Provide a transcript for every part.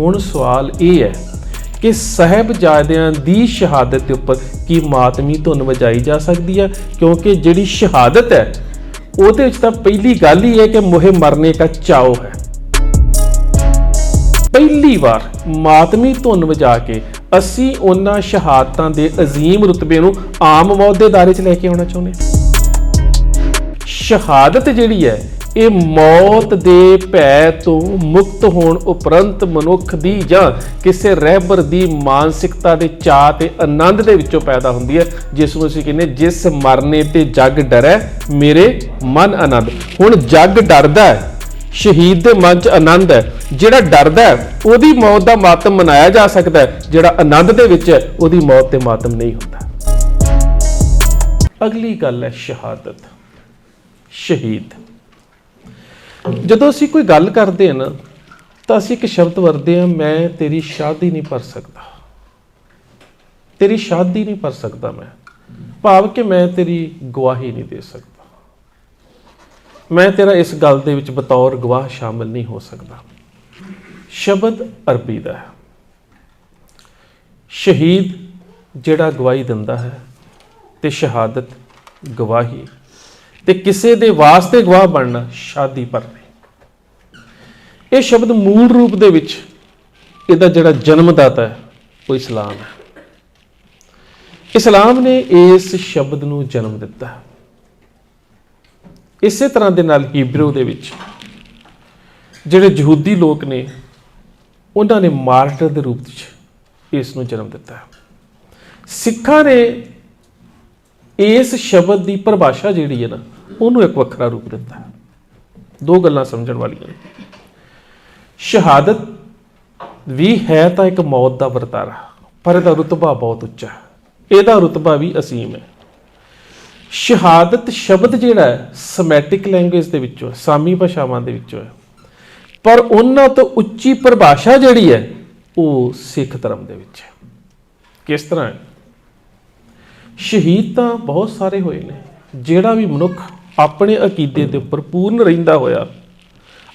ਹੁਣ ਸਵਾਲ ਇਹ ਹੈ ਕਿ ਸਹਿਬਜ਼ਾਦਿਆਂ ਦੀ ਸ਼ਹਾਦਤ ਦੇ ਉੱਪਰ ਕੀ ਮਾਤਮੀ ਧੁਨ ਵਜਾਈ ਜਾ ਸਕਦੀ ਹੈ? ਕਿਉਂਕਿ ਜਿਹੜੀ ਸ਼ਹਾਦਤ ਹੈ, ਉਹਦੇ ਵਿੱਚ ਤਾਂ ਪਹਿਲੀ ਗੱਲ ਹੀ ਹੈ ਕਿ ਮੋਹੇ ਮਰਨੇ ਦਾ ਚਾਓ ਹੈ। ਪਹਿਲੀ ਵਾਰ ਮਾਤਮੀ ਧੁਨ ਵਜਾ ਕੇ ਅਸੀਂ ਉਹਨਾਂ ਸ਼ਹਾਦਤਾਂ ਦੇ ਅਜ਼ੀਮ ਰੁਤਬੇ ਨੂੰ ਆਮ ਮੌਤ ਦੇ ਦਾਇਰੇ 'ਚ ਲੈ ਕੇ ਆਉਣਾ ਚਾਹੁੰਦੇ ਹਾਂ। ਸ਼ਹਾਦਤ ਜਿਹੜੀ ਹੈ ਇਹ ਮੌਤ ਦੇ ਭੈ ਤੋਂ ਮੁਕਤ ਹੋਣ ਉਪਰੰਤ ਮਨੁੱਖ ਦੀ ਜਾਂ ਕਿਸੇ ਰਹਿਬਰ ਦੀ ਮਾਨਸਿਕਤਾ ਦੇ ਚਾਹ ਤੇ ਆਨੰਦ ਦੇ ਵਿੱਚੋਂ ਪੈਦਾ ਹੁੰਦੀ ਹੈ, ਜਿਸ ਨੂੰ ਅਸੀਂ ਕਹਿੰਦੇ ਜਿਸ ਮਰਨੇ ਤੇ ਜੱਗ ਡਰੈ, ਮੇਰੇ ਮਨ ਆਨੰਦ। ਹੁਣ ਜੱਗ ਡਰਦਾ ਹੈ, ਸ਼ਹੀਦ ਦੇ ਮਨ 'ਚ ਆਨੰਦ ਹੈ, ਜਿਹੜਾ ਡਰਦਾ ਉਹਦੀ ਮੌਤ ਦਾ ਮਾਤਮ ਮਨਾਇਆ ਜਾ ਸਕਦਾ ਹੈ, ਜਿਹੜਾ ਆਨੰਦ ਦੇ ਵਿੱਚ ਹੈ, ਉਹਦੀ ਮੌਤ ਤੇ ਮਾਤਮ ਨਹੀਂ ਹੁੰਦਾ। ਅਗਲੀ ਗੱਲ ਹੈ ਸ਼ਹਾਦਤ, ਸ਼ਹੀਦ। ਜਦੋਂ ਅਸੀਂ ਕੋਈ ਗੱਲ ਕਰਦੇ ਹਾਂ ਨਾ, ਤਾਂ ਅਸੀਂ ਇੱਕ ਸ਼ਬਦ ਵਰਤਦੇ ਹਾਂ, ਮੈਂ ਤੇਰੀ ਸ਼ਾਦੀ ਨਹੀਂ ਭਰ ਸਕਦਾ। ਤੇਰੀ ਸ਼ਾਦੀ ਨਹੀਂ ਭਰ ਸਕਦਾ ਮੈਂ। ਭਾਵ ਕਿ ਮੈਂ ਤੇਰੀ ਗਵਾਹੀ ਨਹੀਂ ਦੇ ਸਕਦਾ। ਮੈਂ ਤੇਰਾ ਇਸ ਗੱਲ ਦੇ ਵਿੱਚ ਬਤੌਰ ਗਵਾਹ ਸ਼ਾਮਲ ਨਹੀਂ ਹੋ ਸਕਦਾ। ਸ਼ਬਦ ਅਰਬੀ ਦਾ ਹੈ। ਸ਼ਹੀਦ ਜਿਹੜਾ ਗਵਾਹੀ ਦਿੰਦਾ ਹੈ ਤੇ ਸ਼ਹਾਦਤ ਗਵਾਹੀ। ਤੇ ਕਿਸੇ ਦੇ ਵਾਸਤੇ ਗਵਾਹ ਬਣਨਾ ਸ਼ਾਦੀ ਭਰਨੀ ਇਹ ਸ਼ਬਦ ਮੂਲ ਰੂਪ ਦੇ ਵਿੱਚ ਇਹਦਾ ਜਿਹੜਾ ਜਨਮਦਾਤਾ ਹੈ, ਉਹ ਇਸਲਾਮ ਹੈ। ਇਸਲਾਮ ਨੇ ਇਸ ਸ਼ਬਦ ਨੂੰ ਜਨਮ ਦਿੱਤਾ। ਹੈ ਇਸੇ ਤਰ੍ਹਾਂ ਦੇ ਨਾਲ ਹੀਬਰੂ ਦੇ ਵਿੱਚ ਜਿਹੜੇ ਯਹੂਦੀ ਲੋਕ ਨੇ, ਉਹਨਾਂ ਨੇ ਮਾਰਟਰ ਦੇ ਰੂਪ ਵਿੱਚ ਇਸ ਨੂੰ ਜਨਮ ਦਿੱਤਾ ਹੈ। ਸਿੱਖਾਂ ਨੇ ਇਸ ਸ਼ਬਦ ਦੀ ਪਰਿਭਾਸ਼ਾ ਜਿਹੜੀ ਹੈ ਨਾ, ਉਹਨੂੰ ਇੱਕ ਵੱਖਰਾ ਰੂਪ ਦਿੱਤਾ ਹੈ। ਦੋ ਗੱਲਾਂ ਸਮਝਣ ਵਾਲੀਆਂ ਨੇ। ਸ਼ਹਾਦਤ ਵੀ ਹੈ ਤਾਂ ਇੱਕ ਮੌਤ ਦਾ ਵਰਤਾਰਾ ਪਰ ਇਹਦਾ ਰੁਤਬਾ ਬਹੁਤ ਉੱਚਾ ਹੈ। ਇਹਦਾ ਰੁਤਬਾ ਵੀ ਅਸੀਮ ਹੈ। ਸ਼ਹਾਦਤ ਸ਼ਬਦ ਜਿਹੜਾ ਹੈ ਸਮੈਟਿਕ ਲੈਂਗੁਏਜ ਦੇ ਵਿੱਚੋਂ ਹੈ, ਸਾਮੀ ਭਾਸ਼ਾਵਾਂ ਦੇ ਵਿੱਚੋਂ ਹੈ। ਪਰ ਉਹਨਾਂ ਤੋਂ ਉੱਚੀ ਪਰਿਭਾਸ਼ਾ ਜਿਹੜੀ ਹੈ ਉਹ ਸਿੱਖ ਧਰਮ ਦੇ ਵਿੱਚ ਹੈ। ਕਿਸ ਤਰ੍ਹਾਂ ਹੈ? ਸ਼ਹੀਦ ਤਾਂ ਬਹੁਤ ਸਾਰੇ ਹੋਏ ਨੇ ਜਿਹੜਾ ਵੀ ਮਨੁੱਖ ਆਪਣੇ ਅਕੀਦੇ ਦੇ ਉੱਪਰ ਪੂਰਨ ਰਹਿੰਦਾ ਹੋਇਆ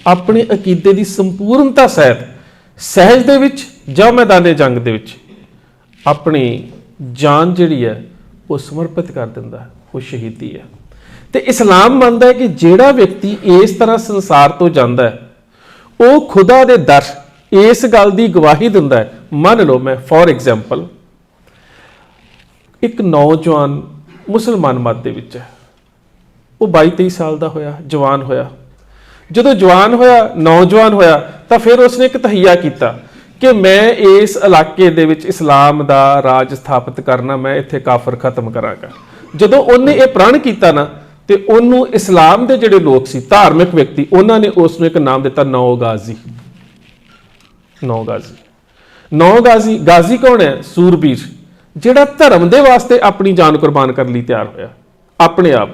ਆਪਣੇ ਅਕੀਦੇ ਦੀ ਸੰਪੂਰਨਤਾ ਸਹਿਤ ਸਹਿਜ ਦੇ ਵਿੱਚ ਜਾਂ ਮੈਦਾਨੇ ਜੰਗ ਦੇ ਵਿੱਚ ਆਪਣੀ ਜਾਨ ਜਿਹੜੀ ਹੈ ਉਹ ਸਮਰਪਿਤ ਕਰ ਦਿੰਦਾ ਹੈ, ਉਹ ਸ਼ਹੀਦੀ ਹੈ। ਤੇ ਇਸਲਾਮ ਮੰਨਦਾ ਹੈ ਕਿ ਜਿਹੜਾ ਵਿਅਕਤੀ ਇਸ ਤਰ੍ਹਾਂ ਸੰਸਾਰ ਤੋਂ ਜਾਂਦਾ ਹੈ ਉਹ ਖੁਦਾ ਦੇ ਦਰ ਇਸ ਗੱਲ ਦੀ ਗਵਾਹੀ ਦਿੰਦਾ ਹੈ। ਮੰਨ ਲਓ ਮੈਂ ਫੋਰ ਐਗਜ਼ਾਮਪਲ ਇੱਕ ਨੌਜਵਾਨ ਮੁਸਲਮਾਨ ਮਤ ਦੇ ਵਿੱਚ ਹੈ। ਉਹ 22 23 ਸਾਲ ਦਾ ਹੋਇਆ ਜਵਾਨ ਹੋਇਆ। ਜਦੋਂ ਜਵਾਨ ਹੋਇਆ, ਨੌਜਵਾਨ ਹੋਇਆ, ਤਾਂ ਫਿਰ ਉਸਨੇ ਇੱਕ ਤਹਈਆ ਕੀਤਾ ਕਿ ਮੈਂ ਇਸ ਇਲਾਕੇ ਦੇ ਵਿੱਚ ਇਸਲਾਮ ਦਾ ਰਾਜ ਸਥਾਪਿਤ ਕਰਨਾ, ਮੈਂ ਇੱਥੇ ਕਾਫਰ ਖਤਮ ਕਰਾਂਗਾ। ਜਦੋਂ ਉਹਨੇ ਇਹ ਪ੍ਰਣ ਕੀਤਾ ਨਾ, ਤੇ ਉਹਨੂੰ ਇਸਲਾਮ ਦੇ ਜਿਹੜੇ ਲੋਕ ਸੀ, ਧਾਰਮਿਕ ਵਿਅਕਤੀ, ਉਹਨਾਂ ਨੇ ਉਸ ਨੂੰ ਇੱਕ ਨਾਮ ਦਿੱਤਾ ਨੌ ਗਾਜ਼ੀ ਨੌ ਗਾਜ਼ੀ ਨੌ ਗਾਜ਼ੀ ਗਾਜ਼ੀ ਕੌਣ ਹੈ? ਸੂਰਬੀਰ, ਜਿਹੜਾ ਧਰਮ ਦੇ ਵਾਸਤੇ ਆਪਣੀ ਜਾਨ ਕੁਰਬਾਨ ਕਰਨ ਲਈ ਤਿਆਰ ਹੋਇਆ। ਆਪਣੇ ਆਪ।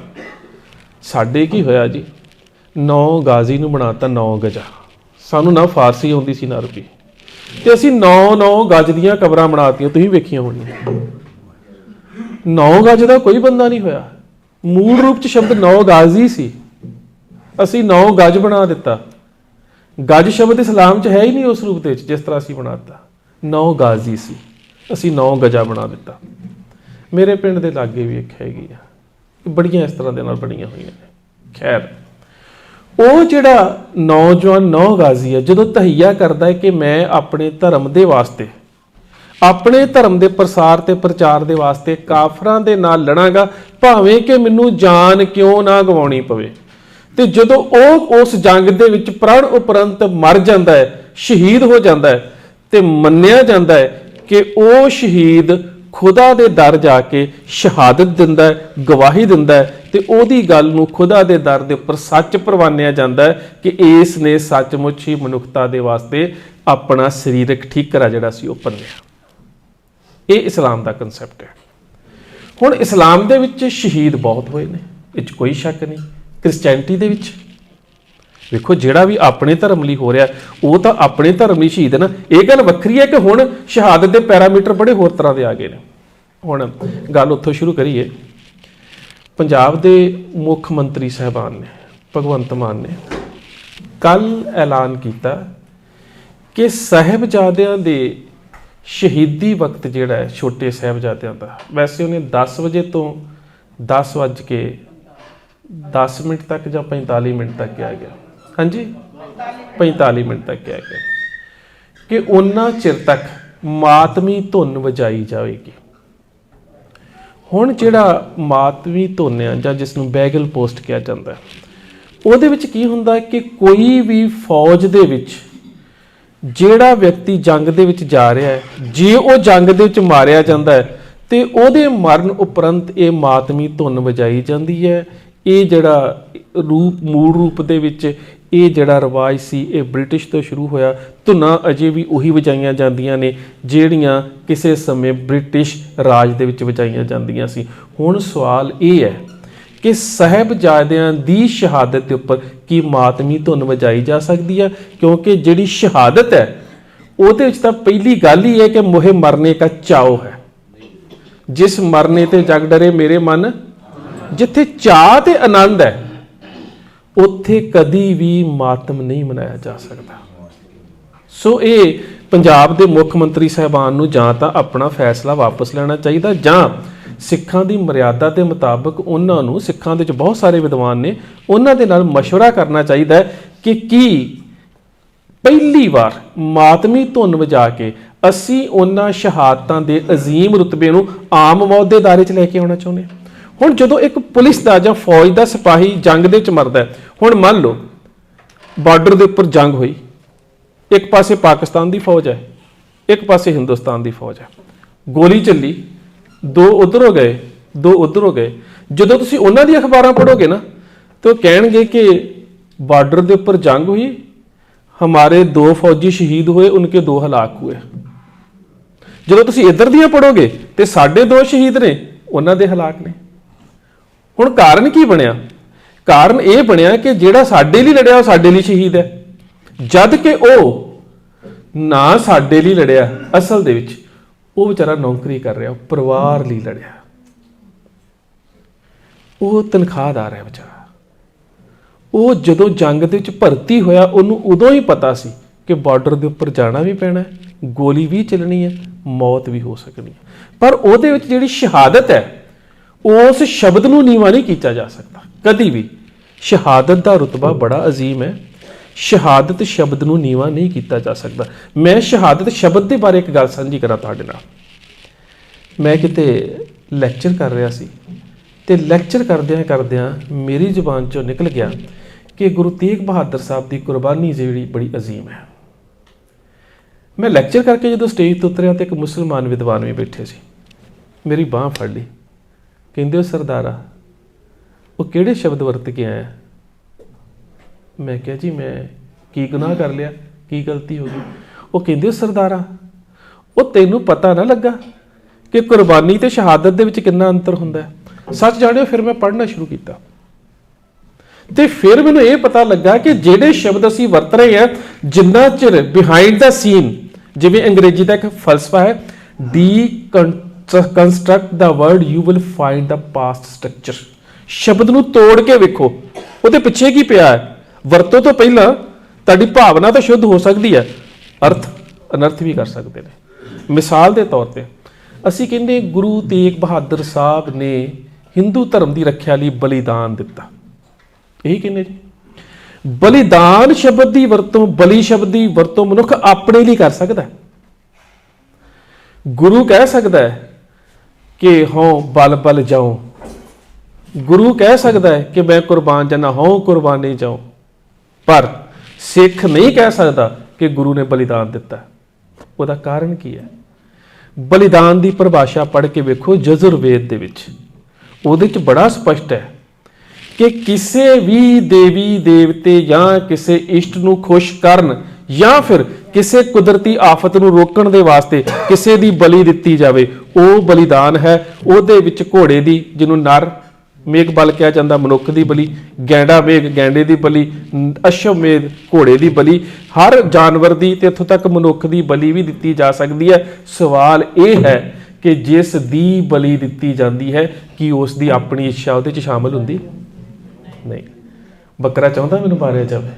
ਸਾਡੇ ਕੀ ਹੋਇਆ ਜੀ? ਨੌ ਗਾਜ਼ੀ ਨੂੰ ਬਣਾਤਾ ਨੌ ਗਜਾ। ਸਾਨੂੰ ਨਾ ਫਾਰਸੀ ਆਉਂਦੀ ਸੀ, ਨਾ ਅਰਬੀ ਤੇ ਅਸੀਂ ਨੌ ਨੌ ਗਜ ਦੀਆਂ ਕਬਰਾਂ ਬਣਾਤੀਆਂ, ਤੁਸੀਂ ਵੇਖੀਆਂ ਹੋਣੀਆਂ। ਨੌ ਗਜ ਦਾ ਕੋਈ ਬੰਦਾ ਨਹੀਂ ਹੋਇਆ। ਮੂਲ ਰੂਪ ਚ ਸ਼ਬਦ ਨੌ ਗਾਜ਼ੀ ਸੀ। ਅਸੀਂ ਨੌ ਗਜ ਬਣਾ ਦਿੱਤਾ। ਗਜ ਸ਼ਬਦ ਇਸਲਾਮ ਚ ਹੈ ਹੀ ਨਹੀਂ ਉਸ ਰੂਪ ਦੇ ਵਿੱਚ, ਜਿਸ ਤਰ੍ਹਾਂ ਅਸੀਂ ਬਣਾਤਾ ਨੌ ਗਾਜ਼ੀ ਸੀ। ਅਸੀਂ ਨੌ ਗਜਾ ਬਣਾ ਦਿੱਤਾ। ਮੇਰੇ ਪਿੰਡ ਦੇ ਲਾਗੇ ਵੀ ਇੱਕ ਹੈਗੀ ਆ। ਬੜੀਆਂ ਇਸ ਤਰ੍ਹਾਂ ਦੇ ਨਾਲ ਬਣੀਆਂ ਹੋਈਆਂ ਨੇ। ਖੈਰ। ਉਹ ਜਿਹੜਾ ਨੌਜਵਾਨ ਨੌਗਾਜ਼ੀ ਹੈ, ਜਦੋਂ ਤਹਈਆ ਕਰਦਾ ਹੈ ਕਿ ਮੈਂ ਆਪਣੇ ਧਰਮ ਦੇ ਵਾਸਤੇ, ਆਪਣੇ ਧਰਮ ਦੇ ਪ੍ਰਸਾਰ ਤੇ ਪ੍ਰਚਾਰ ਦੇ ਵਾਸਤੇ ਕਾਫਰਾਂ ਦੇ ਨਾਲ ਲੜਾਂਗਾ, ਭਾਵੇਂ ਕਿ ਮੈਨੂੰ ਜਾਨ ਕਿਉਂ ਨਾ ਗਵਾਉਣੀ ਪਵੇ। ਤੇ ਜਦੋਂ ਉਹ ਉਸ ਜੰਗ ਦੇ ਵਿੱਚ ਪ੍ਰਣ ਉਪਰੰਤ ਮਰ ਜਾਂਦਾ ਹੈ, ਸ਼ਹੀਦ ਹੋ ਜਾਂਦਾ ਹੈ, ਤੇ ਮੰਨਿਆ ਜਾਂਦਾ ਹੈ ਕਿ ਉਹ ਸ਼ਹੀਦ ਖੁਦਾ ਦੇ ਦਰ ਜਾ ਕੇ ਸ਼ਹਾਦਤ ਦਿੰਦਾ ਗਵਾਹੀ ਦਿੰਦਾ ਹੈ ਤੇ ਉਹਦੀ ਗੱਲ ਨੂੰ ਖੁਦਾ ਦੇ ਦਰ ਦੇ ਉੱਪਰ ਸੱਚ ਪ੍ਰਵਾਨਿਆ ਜਾਂਦਾ ਕਿ ਇਸ ਨੇ ਸੱਚਮੁੱਚ ਹੀ ਮਨੁੱਖਤਾ ਦੇ ਵਾਸਤੇ ਆਪਣਾ ਸਰੀਰਕ ਠੀਕਰਾ ਜਿਹੜਾ ਸੀ ਉਹ ਭੰਨਿਆ। ਇਹ ਇਸਲਾਮ ਦਾ ਕਨਸੈਪਟ ਹੈ। ਹੁਣ ਇਸਲਾਮ ਦੇ ਵਿੱਚ ਸ਼ਹੀਦ ਬਹੁਤ ਹੋਏ ਨੇ, ਇਹ 'ਚ ਕੋਈ ਸ਼ੱਕ ਨਹੀਂ। ਕ੍ਰਿਸਚੀਅਨਟੀ ਦੇ ਵਿੱਚ। ਵੇਖੋ, ਜਿਹੜਾ ਵੀ ਆਪਣੇ ਧਰਮ ਲਈ ਹੋ ਰਿਹਾ, ਉਹ ਤਾਂ ਆਪਣੇ ਧਰਮ ਲਈ ਸ਼ਹੀਦ ਹੈ ਨਾ। ਇਹ ਗੱਲ ਵੱਖਰੀ ਹੈ ਕਿ ਹੁਣ ਸ਼ਹਾਦਤ ਦੇ ਪੈਰਾਮੀਟਰ ਬੜੇ ਹੋਰ ਤਰ੍ਹਾਂ ਦੇ ਆ ਗਏ ਨੇ। ਹੁਣ ਗੱਲ ਉੱਥੋਂ ਸ਼ੁਰੂ ਕਰੀਏ। ਪੰਜਾਬ ਦੇ ਮੁੱਖ ਮੰਤਰੀ ਸਹਿਬਾਨ ਨੇ, ਭਗਵੰਤ ਮਾਨ ਨੇ ਕੱਲ ਐਲਾਨ ਕੀਤਾ ਕਿ ਸਾਹਿਬਜ਼ਾਦਿਆਂ ਦੇ ਸ਼ਹੀਦੀ ਵਕਤ ਜਿਹੜਾ ਹੈ, ਛੋਟੇ ਸਾਹਿਬਜ਼ਾਦਿਆਂ ਦਾ, ਵੈਸੇ ਉਹਨੇ 10 ਵਜੇ ਤੋਂ 10 ਵੱਜ ਕੇ 10 ਮਿੰਟ ਤੱਕ ਜਾਂ 45 ਮਿੰਟ ਤੱਕ ਕਿਹਾ ਗਿਆ। ਹਾਂਜੀ? 45 ਮਿੰਟ ਤੱਕ ਕਿਹਾ ਗਿਆ। ਕਿ ਉਹਨਾਂ ਚਿਰ ਤੱਕ ਮਾਤਮੀ ਧੁਨ ਵਜਾਈ ਜਾਵੇਗੀ। ਹੁਣ ਜਿਹੜਾ ਮਾਤਮੀ ਧੁਨ ਆ ਜਾਂ ਜਿਸ ਨੂੰ ਬੈਗਲ ਪੋਸਟ ਕਿਹਾ ਜਾਂਦਾ ਹੈ, ਉਹਦੇ ਵਿੱਚ ਕੀ ਹੁੰਦਾ ਹੈ ਕਿ ਕੋਈ ਵੀ ਫੌਜ ਦੇ ਵਿੱਚ ਜਿਹੜਾ ਵਿਅਕਤੀ ਜੰਗ ਦੇ ਵਿੱਚ ਜਾ ਰਿਹਾ ਹੈ ਜੇ ਉਹ ਜੰਗ ਦੇ ਵਿੱਚ ਮਾਰਿਆ ਜਾਂਦਾ ਹੈ ਤੇ ਉਹਦੇ ਮਰਨ ਉਪਰੰਤ ਇਹ ਮਾਤਮੀ ਧੁਨ ਵਜਾਈ ਜਾਂਦੀ ਹੈ। ਇਹ ਜਿਹੜਾ ਰੂਪ ਮੂਲ ਰੂਪ ਦੇ ਵਿੱਚ ਇਹ ਜਿਹੜਾ ਰਿਵਾਜ ਸੀ, ਇਹ ਬ੍ਰਿਟਿਸ਼ ਤੋਂ ਸ਼ੁਰੂ ਹੋਇਆ, ਧੁਨਾਂ ਅਜੇ ਵੀ ਉਹੀ ਵਜਾਈਆਂ ਜਾਂਦੀਆਂ ਨੇ, ਜਿਹੜੀਆਂ ਕਿਸੇ ਸਮੇਂ ਬ੍ਰਿਟਿਸ਼ ਰਾਜ ਦੇ ਵਿੱਚ ਵਜਾਈਆਂ ਜਾਂਦੀਆਂ ਸੀ। ਹੁਣ ਸਵਾਲ ਇਹ ਹੈ ਕਿ ਸਾਹਿਬਜ਼ਾਦਿਆਂ ਦੀ ਸ਼ਹਾਦਤ ਦੇ ਉੱਪਰ ਕੀ ਮਾਤਮੀ ਧੁਨ ਵਜਾਈ ਜਾ ਸਕਦੀ ਹੈ? ਕਿਉਂਕਿ ਜਿਹੜੀ ਸ਼ਹਾਦਤ ਹੈ, ਉਹਦੇ ਵਿੱਚ ਤਾਂ ਪਹਿਲੀ ਗੱਲ ਹੀ ਹੈ ਕਿ ਮੋਹੇ ਮਰਨੇ ਦਾ ਚਾਓ ਹੈ। ਜਿਸ ਮਰਨੇ ਤੇ ਜਗ ਡਰੇ ਮੇਰੇ ਮਨ, ਜਿੱਥੇ ਚਾਹ ਤੇ ਆਨੰਦ ਹੈ ਉੱਥੇ ਕਦੀ ਵੀ ਮਾਤਮ ਨਹੀਂ ਮਨਾਇਆ ਜਾ ਸਕਦਾ ਸੋ ਇਹ ਪੰਜਾਬ ਦੇ ਮੁੱਖ ਮੰਤਰੀ ਸਾਹਿਬਾਨ ਨੂੰ ਜਾਂ ਤਾਂ ਆਪਣਾ ਫੈਸਲਾ ਵਾਪਸ ਲੈਣਾ ਚਾਹੀਦਾ ਜਾਂ ਸਿੱਖਾਂ ਦੀ ਮਰਿਆਦਾ ਦੇ ਮੁਤਾਬਕ ਉਹਨਾਂ ਨੂੰ ਸਿੱਖਾਂ ਦੇ ਵਿੱਚ ਬਹੁਤ ਸਾਰੇ ਵਿਦਵਾਨ ਨੇ ਉਹਨਾਂ ਦੇ ਨਾਲ مشورہ ਕਰਨਾ ਚਾਹੀਦਾ ਹੈ ਕਿ ਕੀ ਪਹਿਲੀ ਵਾਰ ਮਾਤਮੀ ਧੁਨ ਵਜਾ ਕੇ ਅਸੀਂ ਉਹਨਾਂ ਸ਼ਹਾਦਤਾਂ ਦੇ ਅਜ਼ੀਮ ਰੁਤਬੇ ਨੂੰ ਆਮ ਮੌਤ ਦੇ ਦਾਇਰੇ 'ਚ ਲੈ ਕੇ ਆਉਣਾ ਚਾਹੁੰਦੇ ਹਾਂ ਹੁਣ ਜਦੋਂ ਇੱਕ ਪੁਲਿਸ ਦਾ ਜਾਂ ਫੌਜ ਦਾ ਸਿਪਾਹੀ ਜੰਗ ਦੇ ਵਿੱਚ ਮਰਦਾ ਹੈ ਹੁਣ ਮੰਨ ਲਓ ਬਾਰਡਰ ਦੇ ਉੱਪਰ ਜੰਗ ਹੋਈ। ਇੱਕ ਪਾਸੇ ਪਾਕਿਸਤਾਨ ਦੀ ਫੌਜ ਹੈ, ਇੱਕ ਪਾਸੇ ਹਿੰਦੁਸਤਾਨ ਦੀ ਫੌਜ ਹੈ। ਗੋਲੀ ਚੱਲੀ, ਦੋ ਉਧਰ ਹੋ ਗਏ, ਦੋ ਉਧਰ ਹੋ ਗਏ। ਜਦੋਂ ਤੁਸੀਂ ਉਹਨਾਂ ਦੀ ਅਖਬਾਰਾਂ ਪੜ੍ਹੋਗੇ ਨਾ, ਤੇ ਉਹ ਕਹਿਣਗੇ ਕਿ ਬਾਰਡਰ ਦੇ ਉੱਪਰ ਜੰਗ ਹੋਈ, ਹਮਾਰੇ ਦੋ ਫੌਜੀ ਸ਼ਹੀਦ ਹੋਏ, ਉਨਕੇ ਦੋ ਹਲਾਕ ਹੋਏ। ਜਦੋਂ ਤੁਸੀਂ ਇੱਧਰ ਦੀਆਂ ਪੜ੍ਹੋਗੇ, ਤੇ ਸਾਡੇ ਦੋ ਸ਼ਹੀਦ ਨੇ, ਉਹਨਾਂ ਦੇ ਹਲਾਕ ਨੇ। ਹੁਣ ਕਾਰਨ ਕੀ ਬਣਿਆ? ਕਾਰਨ ਇਹ ਬਣਿਆ ਕਿ ਜਿਹੜਾ ਸਾਡੇ ਲਈ ਲੜਿਆ, ਉਹ ਸਾਡੇ ਲਈ ਸ਼ਹੀਦ ਹੈ। ਜਦ ਕਿ ਉਹ ਨਾ ਸਾਡੇ ਲਈ ਲੜਿਆ, ਅਸਲ ਦੇ ਵਿੱਚ ਉਹ ਵਿਚਾਰਾ ਨੌਕਰੀ ਕਰ ਰਿਹਾ ਪਰਿਵਾਰ ਲਈ ਲੜਿਆ। ਉਹ ਤਨਖਾਹਦਾਰ ਹੈ ਵਿਚਾਰਾ। ਉਹ ਜਦੋਂ ਜੰਗ ਦੇ ਵਿੱਚ ਭਰਤੀ ਹੋਇਆ, ਉਹਨੂੰ ਉਦੋਂ ਹੀ ਪਤਾ ਸੀ ਕਿ ਬਾਰਡਰ ਦੇ ਉੱਪਰ ਜਾਣਾ ਵੀ ਪੈਣਾ ਹੈ, ਗੋਲੀ ਵੀ ਚੱਲਣੀ ਹੈ, ਮੌਤ ਵੀ ਹੋ ਸਕਣੀ ਹੈ। ਪਰ ਉਹਦੇ ਵਿੱਚ ਜਿਹੜੀ ਸ਼ਹਾਦਤ ਹੈ, ਉਸ ਸ਼ਬਦ ਨੂੰ ਨੀਵਾ ਨਹੀਂ ਕੀਤਾ ਜਾ ਸਕਦਾ, ਕਦੀ ਵੀ। ਸ਼ਹਾਦਤ ਦਾ ਰਤਬਾ ਬੜਾ ਅਜ਼ੀਮ ਹੈ। ਸ਼ਹਾਦਤ ਸ਼ਬਦ ਨੂੰ ਨੀਵਾ ਨਹੀਂ ਕੀਤਾ ਜਾ ਸਕਦਾ। ਮੈਂ ਸ਼ਹਾਦਤ ਸ਼ਬਦ ਦੇ ਬਾਰੇ ਇੱਕ ਗੱਲ ਸਾਂਝੀ ਕਰਾਂ ਤੁਹਾਡੇ ਨਾਲ। ਮੈਂ ਕਿਤੇ ਲੈਕਚਰ ਕਰ ਰਿਹਾ ਸੀ ਤੇ ਲੈਕਚਰ ਕਰਦਿਆਂ ਕਰਦਿਆਂ ਮੇਰੀ ਜ਼ੁਬਾਨ ਚੋਂ ਨਿਕਲ ਗਿਆ ਕਿ ਗੁਰੂ ਤੇਗ ਬਹਾਦਰ ਸਾਹਿਬ ਦੀ ਕੁਰਬਾਨੀ ਜਿਹੜੀ ਬੜੀ ਅਜ਼ੀਮ ਹੈ। ਮੈਂ ਲੈਕਚਰ ਕਰਕੇ ਜਦੋਂ ਸਟੇਜ 'ਤੇ ਉਤਰਿਆ ਤੇ ਇੱਕ ਮੁਸਲਮਾਨ ਵਿਦਵਾਨ ਵੀ ਬੈਠੇ ਸੀ। ਮੇਰੀ ਬਾਹ ਫੜ ਲਈ। ਕਹਿੰਦੇ, ਉਹ ਸਰਦਾਰਾ ਉਹ ਕਿਹੜੇ ਸ਼ਬਦ ਵਰਤ ਕੇ ਆਇਆ? ਮੈਂ ਕਿਹਾ ਜੀ, ਮੈਂ ਕੀ ਗੁਨਾਹ ਕਰ ਲਿਆ? ਕੀ ਗਲਤੀ ਹੋ ਗਈ? ਉਹ ਕਹਿੰਦੇ, ਉਹ ਸਰਦਾਰਾ, ਉਹ ਤੈਨੂੰ ਪਤਾ ਨਾ ਲੱਗਾ ਕਿ ਕੁਰਬਾਨੀ ਤੇ ਸ਼ਹਾਦਤ ਦੇ ਵਿੱਚ ਕਿੰਨਾ ਅੰਤਰ ਹੁੰਦਾ ਹੈ। ਸੱਚ ਜਾਣਿਓ, ਫਿਰ ਮੈਂ ਪੜ੍ਹਨਾ ਸ਼ੁਰੂ ਕੀਤਾ। ਤੇ ਫਿਰ ਮੈਨੂੰ ਇਹ ਪਤਾ ਲੱਗਾ ਕਿ ਜਿਹੜੇ ਸ਼ਬਦ ਅਸੀਂ ਵਰਤ ਰਹੇ ਹਾਂ, ਜਿੰਨਾ ਚਿਰ ਬਿਹਾਈਂਡ ਦਾ ਸੀਨ ਜਿਵੇਂ ਅੰਗਰੇਜ਼ੀ ਦਾ ਇੱਕ ਫਲਸਫਾ ਹੈ deconstruct the word you will find the past structure ਸ਼ਬਦ ਨੂੰ ਤੋੜ ਕੇ ਵੇਖੋ। ਉਹਦੇ ਪਿੱਛੇ ਕੀ ਪਿਆ ਹੈ? ਵਰਤੋਂ ਤੋਂ ਪਹਿਲਾਂ ਤੁਹਾਡੀ ਭਾਵਨਾ ਤਾਂ ਸ਼ੁੱਧ ਹੋ ਸਕਦੀ ਹੈ। ਅਰਥ ਅਨਰਥ ਵੀ ਕਰ ਸਕਦੇ ਨੇ। ਮਿਸਾਲ ਦੇ ਤੌਰ ਤੇ ਅਸੀਂ ਕਹਿੰਦੇ ਗੁਰੂ ਤੇਗ ਬਹਾਦਰ ਸਾਹਿਬ ਨੇ ਹਿੰਦੂ ਧਰਮ ਦੀ ਰੱਖਿਆ ਲਈ ਬਲੀਦਾਨ ਦਿੱਤਾ। ਇਹੀ ਕਹਿੰਦੇ ਜੀ। ਬਲੀਦਾਨ ਸ਼ਬਦ ਦੀ ਵਰਤੋਂ, ਬਲੀ ਸ਼ਬਦ ਦੀ ਵਰਤੋਂ ਮਨੁੱਖ ਆਪਣੇ ਲਈ ਕਰ ਸਕਦਾ ਹੈ। ਗੁਰੂ ਕਹਿ ਸਕਦਾ ਹੈ ਕਿ ਹਉ ਬਲ ਬਲ ਜਾਉ ਗੁਰੂ ਕਹਿ ਸਕਦਾ ਹੈ ਕਿ ਮੈਂ ਕੁਰਬਾਨ ਜਨਾ ਹਉ ਕੁਰਬਾਨੀ ਜਾਉ ਪਰ ਸਿੱਖ ਨਹੀਂ ਕਹਿ ਸਕਦਾ ਕਿ ਗੁਰੂ ਨੇ ਬਲੀਦਾਨ ਦਿੱਤਾ। ਉਹਦਾ ਕਾਰਨ ਕੀ ਹੈ? ਬਲੀਦਾਨ ਦੀ ਪਰਿਭਾਸ਼ਾ ਪੜ੍ਹ ਕੇ ਵੇਖੋ ਜਜ਼ੁਰਵੇਦ ਦੇ ਵਿੱਚ। ਉਹਦੇ ਚ ਬੜਾ ਸਪਸ਼ਟ ਹੈ ਕਿ ਕਿਸੇ ਵੀ ਦੇਵੀ ਦੇਵਤੇ ਜਾਂ ਕਿਸੇ ਇਸ਼ਟ ਨੂੰ ਖੁਸ਼ ਕਰਨ ਜਾਂ ਫਿਰ ਕਿਸੇ ਕੁਦਰਤੀ ਆਫਤ ਨੂੰ ਰੋਕਣ ਦੇ ਵਾਸਤੇ ਕਿਸੇ ਦੀ ਬਲੀ ਦਿੱਤੀ ਜਾਵੇ, ਉਹ ਬਲੀਦਾਨ ਹੈ। ਉਹਦੇ ਵਿੱਚ ਘੋੜੇ ਦੀ ਜਿਹਨੂੰ ਨਰ ਮੇਘ ਬਲ ਕਿਹਾ ਜਾਂਦਾ, ਮਨੁੱਖ ਦੀ ਬਲੀ, ਗੈਂਡਾ ਮੇਘ, ਗੈਂਡੇ ਦੀ ਬਲੀ, ਅਸ਼ਵ ਮੇਘ, ਘੋੜੇ ਦੀ ਬਲੀ। ਹਰ ਜਾਨਵਰ ਦੀ ਤੇ ਇੱਥੋਂ ਤੱਕ ਮਨੁੱਖ ਦੀ ਬਲੀ ਵੀ ਦਿੱਤੀ ਜਾ ਸਕਦੀ ਹੈ। ਸਵਾਲ ਇਹ ਹੈ ਕਿ ਜਿਸ ਦੀ ਬਲੀ ਦਿੱਤੀ ਜਾਂਦੀ ਹੈ, ਕੀ ਉਸ ਦੀ ਆਪਣੀ ਇੱਛਾ ਉਹਦੇ 'ਚ ਸ਼ਾਮਲ ਹੁੰਦੀ? ਨਹੀਂ। ਬੱਕਰਾ ਚਾਹੁੰਦਾ ਮੈਨੂੰ ਮਾਰਿਆ ਜਾਵੇ?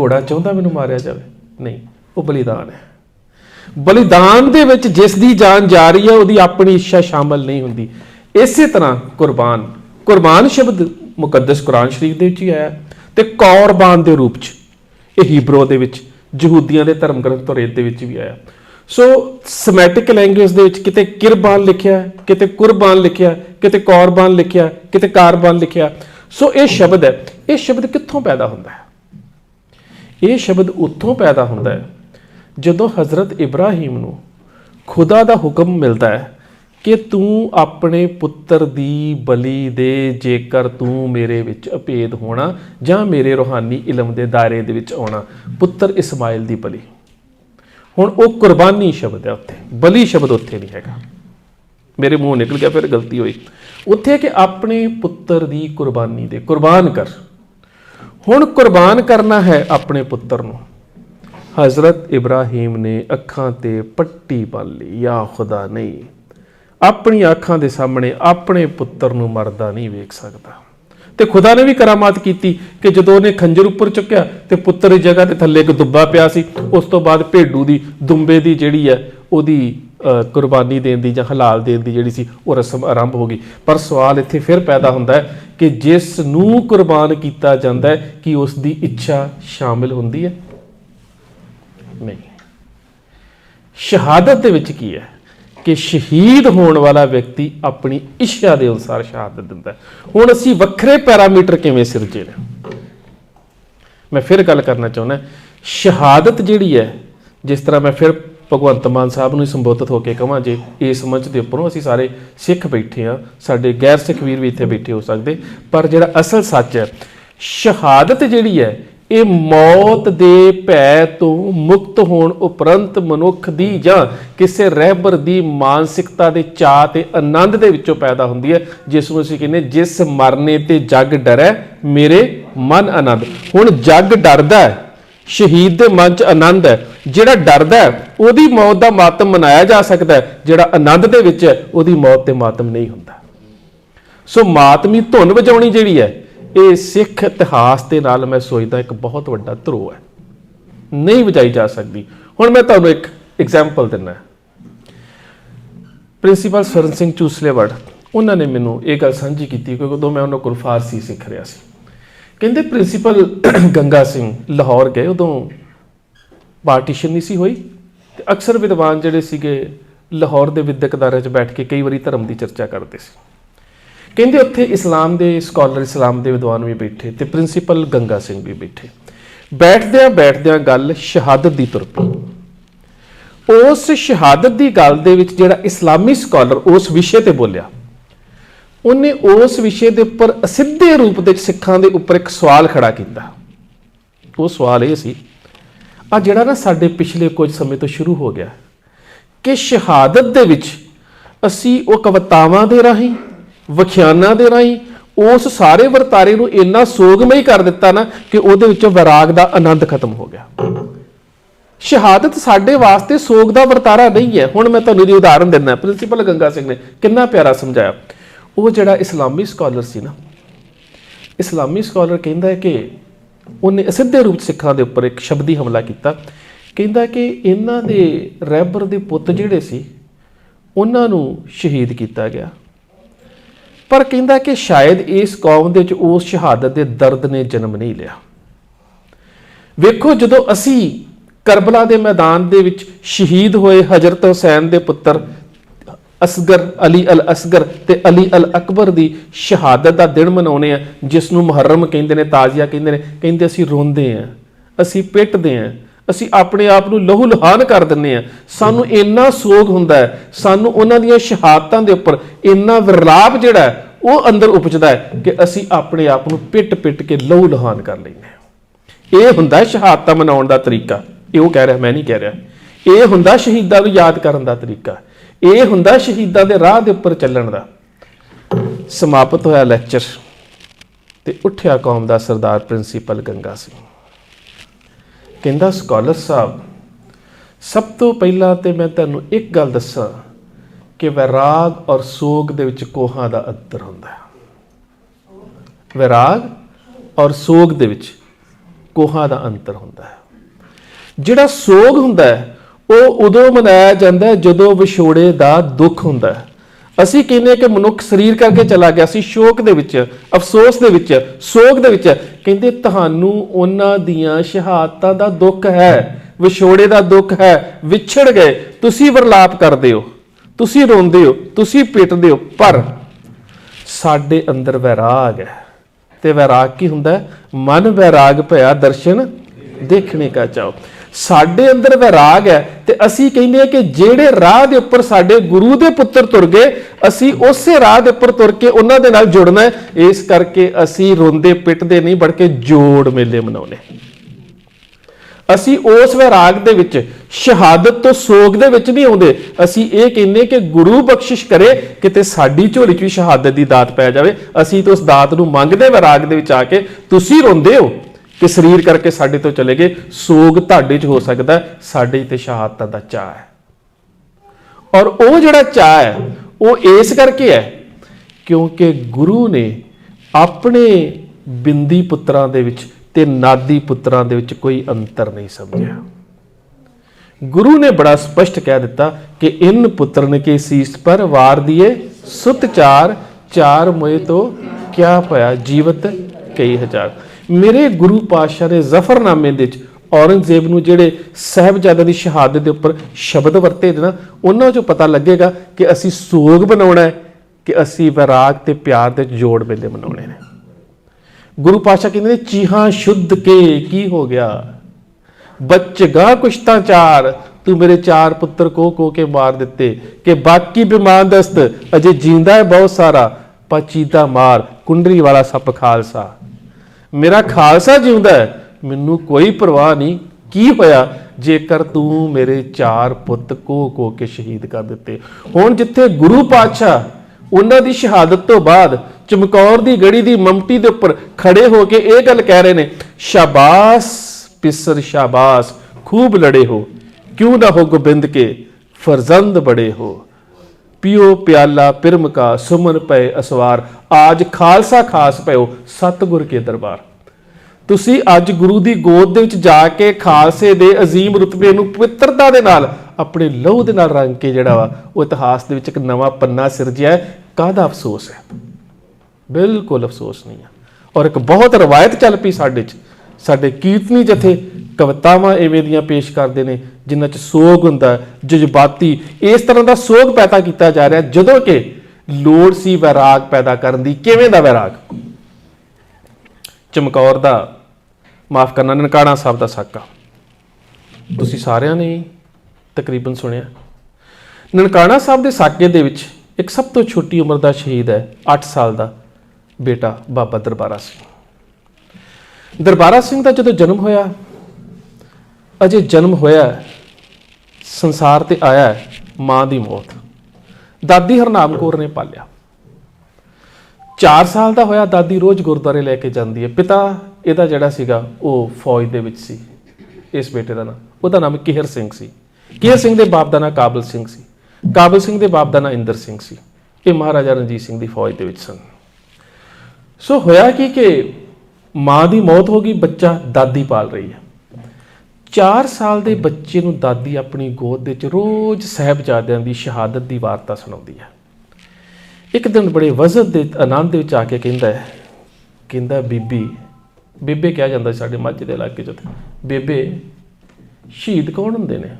ਘੋੜਾ ਚਾਹੁੰਦਾ ਮੈਨੂੰ ਮਾਰਿਆ ਜਾਵੇ? ਨਹੀਂ। ਉਹ ਬਲੀਦਾਨ ਹੈ। ਬਲੀਦਾਨ ਦੇ ਵਿੱਚ ਜਿਸ ਦੀ ਜਾਨ ਜਾ ਰਹੀ ਹੈ, ਉਹਦੀ ਆਪਣੀ ਇੱਛਾ ਸ਼ਾਮਲ ਨਹੀਂ ਹੁੰਦੀ। ਇਸੇ ਤਰ੍ਹਾਂ ਕੁਰਬਾਨ। ਕੁਰਬਾਨ ਸ਼ਬਦ ਮੁਕੱਦਸ ਕੁਰਾਨ ਸ਼ਰੀਫ ਦੇ ਵਿੱਚ ਹੀ ਆਇਆ। ਤੇ ਕੌਰਬਾਨ ਦੇ ਰੂਪ 'ਚ, ਇਹ ਹੀਬਰੂ ਦੇ ਵਿੱਚ, ਯਹੂਦੀਆਂ ਦੇ ਧਰਮ ਗ੍ਰੰਥ ਤੋਰੇਤ ਦੇ ਵਿੱਚ ਵੀ ਆਇਆ। ਸੋ ਸਮੈਟਿਕ ਲੈਂਗੁਏਜ ਦੇ ਵਿੱਚ ਕਿਤੇ ਕਿਰਬਾਨ ਲਿਖਿਆ, ਕਿਤੇ ਕੁਰਬਾਨ ਲਿਖਿਆ, ਕਿਤੇ ਕੌਰਬਾਨ ਲਿਖਿਆ, ਕਿਤੇ ਕਾਰਬਾਨ ਲਿਖਿਆ। ਸੋ ਇਹ ਸ਼ਬਦ ਹੈ, ਇਹ ਸ਼ਬਦ ਕਿੱਥੋਂ ਪੈਦਾ ਹੁੰਦਾ ਹੈ? ਇਹ ਸ਼ਬਦ ਉੱਥੋਂ ਪੈਦਾ ਹੁੰਦਾ ਹੈ ਜਦੋਂ ਹਜ਼ਰਤ ਇਬਰਾਹੀਮ ਨੂੰ ਖੁਦਾ ਦਾ ਹੁਕਮ ਮਿਲਦਾ ਹੈ ਕਿ ਤੂੰ ਆਪਣੇ ਪੁੱਤਰ ਦੀ ਬਲੀ ਦੇ ਜੇਕਰ ਤੂੰ ਮੇਰੇ ਵਿੱਚ ਅਪੇਦ ਹੋਣਾ ਜਾਂ ਮੇਰੇ ਰੋਹਾਨੀ ਇਲਮ ਦੇ ਦਾਇਰੇ ਦੇ ਵਿੱਚ ਆਉਣਾ, ਪੁੱਤਰ ਇਸਮਾਇਲ ਦੀ ਬਲੀ। ਹੁਣ ਉਹ ਕੁਰਬਾਨੀ ਸ਼ਬਦ ਹੈ ਉੱਥੇ, ਬਲੀ ਸ਼ਬਦ ਉੱਥੇ ਨਹੀਂ ਹੈਗਾ। ਮੇਰੇ ਮੂੰਹ ਨਿਕਲ ਗਿਆ, ਫਿਰ ਗਲਤੀ ਹੋਈ। ਉੱਥੇ ਕਿ ਆਪਣੇ ਪੁੱਤਰ ਦੀ ਕੁਰਬਾਨੀ ਦੇ, ਕੁਰਬਾਨ ਕਰ। ਹੁਣ ਕੁਰਬਾਨ ਕਰਨਾ ਹੈ ਆਪਣੇ ਪੁੱਤਰ ਨੂੰ। ਹਜ਼ਰਤ ਇਬਰਾਹੀਮ ਨੇ ਅੱਖਾਂ ਤੇ ਪੱਟੀ ਬੰਨ ਲਈ, ਯਾ ਖੁਦਾ ਨਹੀਂ। ਆਪਣੀ ਅੱਖਾਂ ਦੇ ਸਾਹਮਣੇ ਆਪਣੇ ਪੁੱਤਰ ਨੂੰ ਮਰਦਾ ਨਹੀਂ ਵੇਖ ਸਕਦਾ। ਤੇ ਖੁਦਾ ਨੇ ਵੀ ਕਰਾਮਾਤ ਕੀਤੀ ਕਿ ਜਦੋਂ ਉਹਨੇ ਖੰਜਰ ਉੱਪਰ ਚੁੱਕਿਆ ਤੇ ਪੁੱਤਰ ਦੀ ਜਗ੍ਹਾ ਤੇ ਥੱਲੇ ਇੱਕ ਦੁੱਬਾ ਪਿਆ ਸੀ, ਉਸ ਤੋਂ ਬਾਅਦ ਭੇਡੂ ਦੀ, ਦੁੰਬੇ ਦੀ ਜਿਹੜੀ ਹੈ, ਉਹਦੀ ਕੁਰਬਾਨੀ ਦੇਣ ਦੀ ਜਾਂ ਹਲਾਲ ਦੇਣ ਦੀ ਜਿਹੜੀ ਸੀ, ਉਹ ਰਸਮ ਆਰੰਭ ਹੋ ਗਈ। ਪਰ ਸਵਾਲ ਇੱਥੇ ਫਿਰ ਪੈਦਾ ਹੁੰਦਾ ਹੈ ਕਿ ਜਿਸ ਨੂੰ ਕੁਰਬਾਨ ਕੀਤਾ ਜਾਂਦਾ ਹੈ, ਕਿ ਉਸ ਦੀ ਇੱਛਾ ਸ਼ਾਮਿਲ ਹੁੰਦੀ ਹੈ? ਨਹੀਂ। ਸ਼ਹਾਦਤ ਦੇ ਵਿੱਚ ਕੀ ਹੈ? ਕਿ ਸ਼ਹੀਦ ਹੋਣ ਵਾਲਾ ਵਿਅਕਤੀ ਆਪਣੀ ਇੱਛਾ ਦੇ ਅਨੁਸਾਰ ਸ਼ਹਾਦਤ ਦਿੰਦਾ ਹੁਣ ਅਸੀਂ ਵੱਖਰੇ ਪੈਰਾਮੀਟਰ ਕਿਵੇਂ ਸਿਰਜੇ ਨੇ? ਮੈਂ ਫਿਰ ਗੱਲ ਕਰਨਾ ਚਾਹੁੰਦਾ ਸ਼ਹਾਦਤ ਜਿਹੜੀ ਹੈ, ਜਿਸ ਤਰ੍ਹਾਂ ਮੈਂ ਫਿਰ ਭਗਵੰਤ ਮਾਨ ਸਾਹਿਬ ਨੂੰ ਸੰਬੋਧਿਤ ਹੋ ਕੇ ਕਹਾਂ, ਜੇ ਇਸ ਮੰਚ ਦੇ ਉੱਪਰੋਂ ਅਸੀਂ ਸਾਰੇ ਸਿੱਖ ਬੈਠੇ ਆ ਸਾਡੇ ਗੈਰ ਸਿੱਖ ਵੀਰ ਵੀ ਇੱਥੇ ਬੈਠੇ ਹੋ ਸਕਦੇ, ਪਰ ਜਿਹੜਾ ਅਸਲ ਸੱਚ ਹੈ, ਸ਼ਹਾਦਤ ਜਿਹੜੀ ਹੈ ਇਹ ਮੌਤ ਦੇ ਭੈ ਤੋਂ ਮੁਕਤ ਹੋਣ ਉਪਰੰਤ ਮਨੁੱਖ ਦੀ ਜਾਂ ਕਿਸੇ ਰਹਿਬਰ ਦੀ ਮਾਨਸਿਕਤਾ ਦੇ ਚਾਹ ਤੇ ਆਨੰਦ ਦੇ ਵਿੱਚੋਂ ਪੈਦਾ ਹੁੰਦੀ ਹੈ। ਜਿਸ ਨੂੰ ਅਸੀਂ ਕਹਿੰਦੇ ਜਿਸ ਮਰਨੇ ਤੇ ਜੱਗ ਡਰੈ, ਮੇਰੇ ਮਨ ਆਨੰਦ। ਹੁਣ ਜੱਗ ਡਰਦਾ ਹੈ, ਸ਼ਹੀਦ ਦੇ ਮਨ 'ਚ ਆਨੰਦ ਹੈ। ਜਿਹੜਾ ਡਰਦਾ ਉਹਦੀ ਮੌਤ ਦਾ ਮਾਤਮ ਮਨਾਇਆ ਜਾ ਸਕਦਾ ਹੈ। ਜਿਹੜਾ ਆਨੰਦ ਦੇ ਵਿੱਚ ਹੈ, ਉਹਦੀ ਮੌਤ ਤੇ ਮਾਤਮ ਨਹੀਂ ਹੁੰਦਾ। ਸੋ ਮਾਤਮੀ ਧੁਨ ਵਜਾਉਣੀ ਜਿਹੜੀ ਹੈ ਇਹ ਸਿੱਖ ਇਤਿਹਾਸ ਦੇ ਨਾਲ ਮੈਂ ਸੋਚਦਾ ਇੱਕ ਬਹੁਤ ਵੱਡਾ ਧਰੋ ਹੈ। ਨਹੀਂ ਵਜਾਈ ਜਾ ਸਕਦੀ। ਹੁਣ ਮੈਂ ਤੁਹਾਨੂੰ ਇੱਕ ਐਗਜ਼ਾਮਪਲ ਦਿੰਦਾ ਪ੍ਰਿੰਸੀਪਲ ਸਰਨ ਸਿੰਘ ਚੂਸਲੇਵੜ, ਉਹਨਾਂ ਨੇ ਮੈਨੂੰ ਇਹ ਗੱਲ ਸਾਂਝੀ ਕੀਤੀ ਕਿਉਂਕਿ ਉਦੋਂ ਮੈਂ ਉਹਨਾਂ ਕੋਲ ਫਾਰਸੀ ਸਿੱਖ ਰਿਹਾ ਸੀ। ਕਹਿੰਦੇ ਪ੍ਰਿੰਸੀਪਲ ਗੰਗਾ ਸਿੰਘ ਲਾਹੌਰ ਗਏ, ਉਦੋਂ ਪਾਰਟੀਸ਼ਨ ਨਹੀਂ ਸੀ ਹੋਈ ਤੇ ਅਕਸਰ ਵਿਦਵਾਨ ਜਿਹੜੇ ਸੀਗੇ ਲਾਹੌਰ ਦੇ ਵਿਦਿਅਕ ਅਦਾਰਿਆਂ 'ਚ ਬੈਠ ਕੇ ਕਈ ਵਾਰੀ ਧਰਮ ਦੀ ਚਰਚਾ ਕਰਦੇ ਸੀ। ਕਹਿੰਦੇ ਉੱਥੇ ਇਸਲਾਮ ਦੇ ਸਕਾਲਰ ਇਸਲਾਮ ਦੇ ਵਿਦਵਾਨ ਵੀ ਬੈਠੇ ਤੇ ਪ੍ਰਿੰਸੀਪਲ ਗੰਗਾ ਸਿੰਘ ਵੀ ਬੈਠੇ। ਬੈਠਦਿਆਂ ਬੈਠਦਿਆਂ ਗੱਲ ਸ਼ਹਾਦਤ ਦੀ ਤੁਰ ਪਈ। ਉਸ ਸ਼ਹਾਦਤ ਦੀ ਗੱਲ ਦੇ ਵਿੱਚ ਜਿਹੜਾ ਇਸਲਾਮੀ ਸਕਾਲਰ ਉਸ ਵਿਸ਼ੇ ਤੇ ਬੋਲਿਆ। ਉਹਨੇ ਉਸ ਵਿਸ਼ੇ ਦੇ ਉੱਪਰ ਅਸਿੱਧੇ ਰੂਪ ਦੇ ਸਿੱਖਾਂ ਦੇ ਉੱਪਰ ਇੱਕ ਸਵਾਲ ਖੜਾ ਕੀਤਾ। ਉਹ ਸਵਾਲ ਇਹ ਸੀ, ਆ ਜਿਹੜਾ ਨਾ ਸਾਡੇ ਪਿਛਲੇ ਕੁਝ ਸਮੇਂ ਤੋਂ ਸ਼ੁਰੂ ਹੋ ਗਿਆ, ਕਿ ਸ਼ਹਾਦਤ ਦੇ ਵਿੱਚ ਅਸੀਂ ਉਹ ਕਵਤਾਵਾਂ ਦੇ ਰਾਹੀਂ ਵਿਖਿਆਨਾਂ ਦੇ ਰਾਹੀਂ, ਉਸ ਸਾਰੇ ਵਰਤਾਰੇ ਨੂੰ ਇੰਨਾ ਸੋਗਮਈ ਕਰ ਦਿੱਤਾ ਨਾ ਕਿ ਉਹਦੇ ਵਿੱਚੋਂ ਵਿਰਾਗ ਦਾ ਆਨੰਦ ਖਤਮ ਹੋ ਗਿਆ। ਸ਼ਹਾਦਤ ਸਾਡੇ ਵਾਸਤੇ ਸੋਗ ਦਾ ਵਰਤਾਰਾ ਨਹੀਂ ਹੈ। ਹੁਣ ਮੈਂ ਤੁਹਾਨੂੰ ਇਹਦੀ ਉਦਾਹਰਨ ਦਿੰਦਾ ਪ੍ਰਿੰਸੀਪਲ ਗੰਗਾ ਸਿੰਘ ਨੇ ਕਿੰਨਾ ਪਿਆਰਾ ਸਮਝਾਇਆ। ਉਹ ਜਿਹੜਾ ਇਸਲਾਮੀ ਸਕਾਲਰ ਸੀ ਨਾ, ਇਸਲਾਮੀ ਸਕਾਲਰ ਕਹਿੰਦਾ ਹੈ ਕਿ ਉਹਨੇ ਅਸਿੱਧੇ ਰੂਪ ਸਿੱਖਾਂ ਦੇ ਉੱਪਰ ਇੱਕ ਸ਼ਬਦੀ ਹਮਲਾ ਕੀਤਾ। ਕਹਿੰਦਾ ਕਿ ਇਹਨਾਂ ਦੇ ਰਹਿਬਰ ਦੇ ਪੁੱਤ ਜਿਹੜੇ ਸੀ, ਉਹਨਾਂ ਨੂੰ ਸ਼ਹੀਦ ਕੀਤਾ ਗਿਆ। ਪਰ ਕਹਿੰਦਾ ਕਿ ਸ਼ਾਇਦ ਇਸ ਕੌਮ ਦੇ ਵਿੱਚ ਉਸ ਸ਼ਹਾਦਤ ਦੇ ਦਰਦ ਨੇ ਜਨਮ ਨਹੀਂ ਲਿਆ। ਵੇਖੋ ਜਦੋਂ ਅਸੀਂ ਕਰਬਲਾ ਦੇ ਮੈਦਾਨ ਦੇ ਵਿੱਚ ਸ਼ਹੀਦ ਹੋਏ ਹਜ਼ਰਤ ਹੁਸੈਨ ਦੇ ਪੁੱਤਰ ਅਸਗਰ, ਅਲੀ ਅਲ ਅਸਗਰ ਤੇ ਅਲੀ ਅਲ ਅਕਬਰ ਦੀ ਸ਼ਹਾਦਤ ਦਾ ਦਿਨ ਮਨਾਉਨੇ ਆ ਜਿਸ ਨੂੰ ਮੁਹਰਮ ਕਹਿੰਦੇ ਨੇ, ਤਾਜ਼ੀਆ ਕਹਿੰਦੇ ਨੇ, ਕਹਿੰਦੇ ਅਸੀਂ ਰੋਂਦੇ ਆ ਅਸੀਂ ਪਿੱਟਦੇ ਆ ਅਸੀਂ ਆਪਣੇ ਆਪ ਨੂੰ ਲਹੂ ਲੁਹਾਨ ਕਰ ਦਿੰਨੇ ਆ ਸਾਨੂੰ ਇੰਨਾ ਸੋਗ ਹੁੰਦਾ ਹੈ, ਸਾਨੂੰ ਉਹਨਾਂ ਦੀਆਂ ਸ਼ਹਾਦਤਾਂ ਦੇ ਉੱਪਰ ਇੰਨਾ ਵਿਰਲਾਪ ਜਿਹੜਾ ਉਹ ਅੰਦਰ ਉਪਜਦਾ ਹੈ ਕਿ ਅਸੀਂ ਆਪਣੇ ਆਪ ਨੂੰ ਪਿੱਟ-ਪਿੱਟ ਕੇ ਲਹੂ ਲੁਹਾਨ ਕਰ ਲੈਂਦੇ ਹਾਂ। ਇਹ ਹੁੰਦਾ ਸ਼ਹਾਦਤਾਂ ਮਨਾਉਣ ਦਾ ਤਰੀਕਾ। ਇਹ ਉਹ ਕਹਿ ਰਿਹਾ, ਮੈਂ ਨਹੀਂ ਕਹਿ ਰਿਹਾ। ਇਹ ਹੁੰਦਾ ਸ਼ਹੀਦਾਂ ਨੂੰ ਯਾਦ ਕਰਨ ਦਾ ਤਰੀਕਾ। ਇਹ ਹੁੰਦਾ ਸ਼ਹੀਦਾਂ ਦੇ ਰਾਹ ਦੇ ਉੱਪਰ ਚੱਲਣ ਦਾ। ਸਮਾਪਤ ਹੋਇਆ ਲੈਕਚਰ ਤੇ ਉੱਠਿਆ ਕੌਮ ਦਾ ਸਰਦਾਰ ਪ੍ਰਿੰਸੀਪਲ ਗੰਗਾ ਸਿੰਘ। ਕਹਿੰਦਾ, ਸਕਾਲਰ ਸਾਹਿਬ, ਸਭ ਤੋਂ ਪਹਿਲਾਂ ਤੇ ਮੈਂ ਤੁਹਾਨੂੰ ਇੱਕ ਗੱਲ ਦੱਸਾਂ ਕਿ ਵਿਰਾਗ ਔਰ ਸੋਗ ਦੇ ਵਿੱਚ ਕੋਹਾਂ ਦਾ ਅੰਤਰ ਹੁੰਦਾ ਹੈ। ਵਿਰਾਗ ਔਰ ਸੋਗ ਦੇ ਵਿੱਚ ਕੋਹਾਂ ਦਾ ਅੰਤਰ ਹੁੰਦਾ ਹੈ। ਜਿਹੜਾ ਸੋਗ ਹੁੰਦਾ ਹੈ, ਉਹ ਉਦੋਂ ਮਨਾਇਆ ਜਾਂਦਾ ਹੈ ਜਦੋਂ ਵਿਛੋੜੇ ਦਾ ਦੁੱਖ ਹੁੰਦਾ ਹੈ। ਅਸੀਂ ਕਹਿੰਦੇ ਹਾਂ ਕਿ ਮਨੁੱਖ ਸਰੀਰ ਕਰਕੇ ਚਲਾ ਗਿਆ ਸੀ, ਸ਼ੋਕ ਦੇ ਵਿੱਚ, ਅਫਸੋਸ ਦੇ ਵਿੱਚ, ਸੋਗ ਦੇ ਵਿੱਚ। ਕਹਿੰਦੇ ਤੁਹਾਨੂੰ ਉਹਨਾਂ ਦੀਆਂ ਸ਼ਹਾਦਤਾਂ ਦਾ ਦੁੱਖ ਹੈ, ਵਿਛੋੜੇ ਦਾ ਦੁੱਖ ਹੈ, ਵਿਛੜ ਗਏ। ਤੁਸੀਂ ਵਰਲਾਪ ਕਰਦੇ ਹੋ, ਤੁਸੀਂ ਰੋਂਦੇ ਹੋ, ਤੁਸੀਂ ਪਿੱਟਦੇ ਹੋ, ਪਰ ਸਾਡੇ ਅੰਦਰ ਵੈਰਾਗ ਹੈ। ਤੇ ਵੈਰਾਗ ਕੀ ਹੁੰਦਾ ਮਨ ਵੈਰਾਗ ਭਇਆ ਦਰਸ਼ਨ ਦੇਖਣੇ ਕਾ ਚਾਹੋ। ਸਾਡੇ ਅੰਦਰ ਵੈਰਾਗ ਹੈ ਤੇ ਅਸੀਂ ਕਹਿੰਦੇ ਆ ਕਿ ਜਿਹੜੇ ਰਾਹ ਦੇ ਉੱਪਰ ਸਾਡੇ ਗੁਰੂ ਦੇ ਪੁੱਤਰ ਤੁਰ ਗਏ, ਅਸੀਂ ਉਸੇ ਰਾਹ ਦੇ ਉੱਪਰ ਤੁਰ ਕੇ ਉਹਨਾਂ ਦੇ ਨਾਲ ਜੁੜਨਾ ਹੈ। ਇਸ ਕਰਕੇ ਅਸੀਂ ਰੋਂਦੇ ਪਿੱਟਦੇ ਨਹੀਂ, ਬਲਕਿ ਜੋੜ ਮੇਲੇ ਮਨਾਉਨੇ ਅਸੀਂ ਉਸ ਵੈਰਾਗ ਦੇ ਵਿੱਚ ਸ਼ਹਾਦਤ ਤੋਂ ਸੋਗ ਦੇ ਵਿੱਚ ਨਹੀਂ ਆਉਂਦੇ। ਅਸੀਂ ਇਹ ਕਹਿੰਦੇ ਕਿ ਗੁਰੂ ਬਖਸ਼ਿਸ਼ ਕਰੇ, ਕਿਤੇ ਸਾਡੀ ਝੋਲੀ 'ਚ ਵੀ ਸ਼ਹਾਦਤ ਦੀ ਦਾਤ ਪੈ ਜਾਵੇ। ਅਸੀਂ ਤਾਂ ਉਸ ਦਾਤ ਨੂੰ ਮੰਗਦੇ ਵੈਰਾਗ ਦੇ ਵਿੱਚ ਆ ਕੇ, ਤੁਸੀਂ ਰੋਂਦੇ ਹੋ। ਕਿ ਸਰੀਰ ਕਰਕੇ ਸਾਡੇ ਤੋਂ ਚਲੇ ਗਏ ਸੋਗ ਤੁਹਾਡੇ 'ਚ ਹੋ ਸਕਦਾ ਹੈ, ਸਾਡੇ ਤੇ ਸ਼ਹਾਦਤਾਂ ਦਾ ਚਾਹ ਹੈ। ਔਰ ਉਹ ਜਿਹੜਾ ਚਾਹ ਹੈ ਉਹ ਇਸ ਕਰਕੇ ਹੈ ਕਿਉਂਕਿ ਗੁਰੂ ਨੇ ਆਪਣੇ ਬਿੰਦੀ ਪੁੱਤਰਾਂ ਦੇ ਵਿੱਚ ਤੇ ਨਾਦੀ ਪੁੱਤਰਾਂ ਦੇ ਵਿੱਚ ਕੋਈ ਅੰਤਰ ਨਹੀਂ ਸਮਝਿਆ। ਗੁਰੂ ਨੇ ਬੜਾ ਸਪਸ਼ਟ ਕਹਿ ਦਿੱਤਾ ਕਿ ਇਨ ਪੁੱਤਰਨ ਕੇ ਸੀਸ ਪਰ ਵਾਰ ਦੀਏ ਸੁਤ ਚਾਰ ਚਾਰ ਮੋਏ ਤੋਂ ਕਿਆ ਭਇਆ ਜੀਵਤ ਕਈ ਹਜ਼ਾਰ। ਮੇਰੇ ਗੁਰੂ ਪਾਤਸ਼ਾਹ ਨੇ ਜ਼ਫਰਨਾਮੇ ਦੇ ਵਿੱਚ ਔਰੰਗਜ਼ੇਬ ਨੂੰ ਜਿਹੜੇ ਸਾਹਿਬਜ਼ਾਦਿਆਂ ਦੀ ਸ਼ਹਾਦਤ ਦੇ ਉੱਪਰ ਸ਼ਬਦ ਵਰਤੇ ਨੇ ਨਾ, ਉਹਨਾਂ ਚੋਂ ਪਤਾ ਲੱਗੇਗਾ ਕਿ ਅਸੀਂ ਸੋਗ ਬਣਾਉਣਾ ਹੈ, ਕਿ ਅਸੀਂ ਵਿਰਾਗ ਤੇ ਪਿਆਰ ਦੇ ਜੋੜ ਮੇਲੇ ਮਨਾਉਣੇ ਨੇ। ਗੁਰੂ ਪਾਤਸ਼ਾਹ ਕਹਿੰਦੇ ਨੇ, ਚੀਹਾਂ ਸ਼ੁੱਧ ਕੇ ਕੀ ਹੋ ਗਿਆ? ਬੱਚਗਾ ਕੁਛ ਤਾਂ ਚਾਰ, ਤੂੰ ਮੇਰੇ ਚਾਰ ਪੁੱਤਰ ਕੋ ਕੋ ਕੇ ਮਾਰ ਦਿੱਤੇ, ਕਿ ਬਾਕੀ ਬਿਮਾਨ ਦਸਤ, ਅਜੇ ਜਿੰਦਾ ਹੈ ਬਹੁਤ ਸਾਰਾ ਪਚੀਤਾ ਮਾਰ, ਕੁੰਡਰੀ ਵਾਲਾ ਸੱਪ ਖਾਲਸਾ। ਮੇਰਾ ਖਾਲਸਾ ਜਿਉਂਦਾ ਹੈ, ਮੈਨੂੰ ਕੋਈ ਪਰਵਾਹ ਨਹੀਂ। ਕੀ ਹੋਇਆ? ਜੇਕਰ ਤੂੰ ਮੇਰੇ ਚਾਰ ਪੁੱਤ ਕੋ ਕੋ ਕੇ ਸ਼ਹੀਦ ਕਰ ਦਿੱਤੇ। ਹੁਣ ਜਿੱਥੇ ਗੁਰੂ ਪਾਤਸ਼ਾਹ ਉਹਨਾਂ ਦੀ ਸ਼ਹਾਦਤ ਤੋਂ ਬਾਅਦ ਚਮਕੌਰ ਦੀ ਗੜੀ ਦੀ ਮਮਟੀ ਦੇ ਉੱਪਰ ਖੜੇ ਹੋ ਕੇ ਇਹ ਗੱਲ ਕਹਿ ਰਹੇ ਨੇ, ਸ਼ਾਬਾਸ, ਪਿਸਰ ਸ਼ਾਬਾਸ, ਖੂਬ ਲੜੇ ਹੋ। ਕਿਉਂ ਨਾ ਹੋ ਗੋਬਿੰਦ ਕੇ, ਫਰਜ਼ੰਦ ਬੜੇ ਹੋ। ਪਿਓ ਪਿਆਲਾ ਪਿਰਮਕਾ ਸੁਮਨ ਪਏ ਅਸਵਾਰ। ਆਜ ਖਾਲਸਾ ਖਾਸ ਪਇਓ ਸਤਗੁਰ ਕੇ ਦਰਬਾਰ। ਤੁਸੀਂ ਅੱਜ ਗੁਰੂ ਦੀ ਗੋਦ ਦੇ ਵਿੱਚ ਜਾ ਕੇ ਖਾਲਸੇ ਦੇ ਅਜ਼ੀਮ ਰੁਤਬੇ ਨੂੰ ਪਵਿੱਤਰਤਾ ਦੇ ਨਾਲ, ਆਪਣੇ ਲਹੂ ਦੇ ਨਾਲ ਰੰਗ ਕੇ ਜਿਹੜਾ ਵਾ, ਉਹ ਇਤਿਹਾਸ ਦੇ ਵਿੱਚ ਇੱਕ ਨਵਾਂ ਪੰਨਾ ਸਿਰਜਿਆ ਹੈ। ਕਾਹਦਾ ਅਫਸੋਸ ਹੈ? ਬਿਲਕੁਲ ਅਫਸੋਸ ਨਹੀਂ ਹੈ। ਔਰ ਇੱਕ ਬਹੁਤ ਰਵਾਇਤ ਚੱਲ ਪਈ ਸਾਡੇ 'ਚ। ਸਾਡੇ ਕੀਰਤਨੀ ਜਥੇ ਕਵਿਤਾਵਾਂ ਐਵੇਂ ਦੀਆਂ ਪੇਸ਼ ਕਰਦੇ ਨੇ, ਜਿਨ੍ਹਾਂ 'ਚ ਸੋਗ ਹੁੰਦਾ ਜਜ਼ਬਾਤੀ, ਇਸ ਤਰ੍ਹਾਂ ਦਾ ਸੋਗ ਪੈਦਾ ਕੀਤਾ ਜਾ ਰਿਹਾ, ਜਦੋਂ ਕਿ ਲੋੜ ਸੀ ਵੈਰਾਗ ਪੈਦਾ ਕਰਨ ਦੀ। ਕਿਵੇਂ ਦਾ ਵੈਰਾਗ? ਚਮਕੌਰ ਦਾ, ਮਾਫ ਕਰਨਾ, ਨਨਕਾਣਾ ਸਾਹਿਬ ਦਾ ਸਾਕਾ। ਤੁਸੀਂ ਸਾਰਿਆਂ ਨੇ ਤਕਰੀਬਨ ਸੁਣਿਆ। ਨਨਕਾਣਾ ਸਾਹਿਬ ਦੇ ਸਾਕੇ ਦੇ ਵਿੱਚ ਇੱਕ ਸਭ ਤੋਂ ਛੋਟੀ ਉਮਰ ਦਾ ਸ਼ਹੀਦ ਹੈ 8 ਸਾਲ ਦਾ ਬੇਟਾ ਬਾਬਾ ਦਰਬਾਰਾ ਸਿੰਘ। ਦਰਬਾਰਾ ਸਿੰਘ ਦਾ ਜਦੋਂ ਜਨਮ ਹੋਇਆ, ਅਜੇ ਜਨਮ ਹੋਇਆ ਸੰਸਾਰ ਤੇ ਆਇਆ ਮਾਂ ਦੀ ਮੌਤ। ਦਾਦੀ ਹਰਨਾਮ ਕੌਰ ਨੇ ਪਾਲਿਆ। 4 ਸਾਲ ਦਾ ਹੋਇਆ, ਦਾਦੀ ਰੋਜ਼ ਗੁਰਦੁਆਰੇ ਲੈ ਕੇ ਜਾਂਦੀ ਹੈ। ਪਿਤਾ ਇਹਦਾ ਜਿਹੜਾ ਸੀਗਾ, ਉਹ ਫੌਜ ਦੇ ਵਿੱਚ ਸੀ। ਇਸ ਬੇਟੇ ਦਾ ਨਾਮ ਉਹਦਾ ਨਾਮ ਕਿਹਰ ਸਿੰਘ ਸੀ। ਕਿਹਰ ਸਿੰਘ ਦੇ ਬਾਪ ਦਾ ਨਾਮ ਕਾਬਲ ਸਿੰਘ ਸੀ। ਕਾਬਲ ਸਿੰਘ ਦੇ ਬਾਪ ਦਾ ਨਾਮ ਇੰਦਰ ਸਿੰਘ ਸੀ। ਇਹ ਮਹਾਰਾਜਾ ਰਣਜੀਤ ਸਿੰਘ ਦੀ ਫੌਜ ਦੇ ਵਿੱਚ ਸਨ। ਸੋ ਹੋਇਆ ਕੀ ਕਿ ਮਾਂ ਦੀ ਮੌਤ ਹੋ ਗਈ, ਬੱਚਾ ਦਾਦੀ ਪਾਲ ਰਹੀ ਹੈ 4 ਸਾਲ ਦੇ ਬੱਚੇ ਨੂੰ ਦਾਦੀ ਆਪਣੀ ਗੋਦ ਦੇ ਵਿੱਚ ਰੋਜ਼ ਸਾਹਿਬਜ਼ਾਦਿਆਂ ਦੀ ਸ਼ਹਾਦਤ ਦੀ ਵਾਰਤਾ ਸੁਣਾਉਂਦੀ ਹੈ ਇੱਕ ਦਿਨ ਬੜੇ ਵਜ਼ਨ ਦੇ ਆਨੰਦ ਦੇ ਵਿੱਚ ਆ ਕੇ ਕਹਿੰਦਾ ਹੈ, ਕਹਿੰਦਾ, ਬੀਬੀ, ਬੇਬੇ ਕਿਹਾ ਜਾਂਦਾ ਸਾਡੇ ਮਾਝੇ ਦੇ ਇਲਾਕੇ 'ਚ ਉੱਥੇ। ਬੇਬੇ, ਸ਼ਹੀਦ ਕੌਣ ਹੁੰਦੇ ਨੇ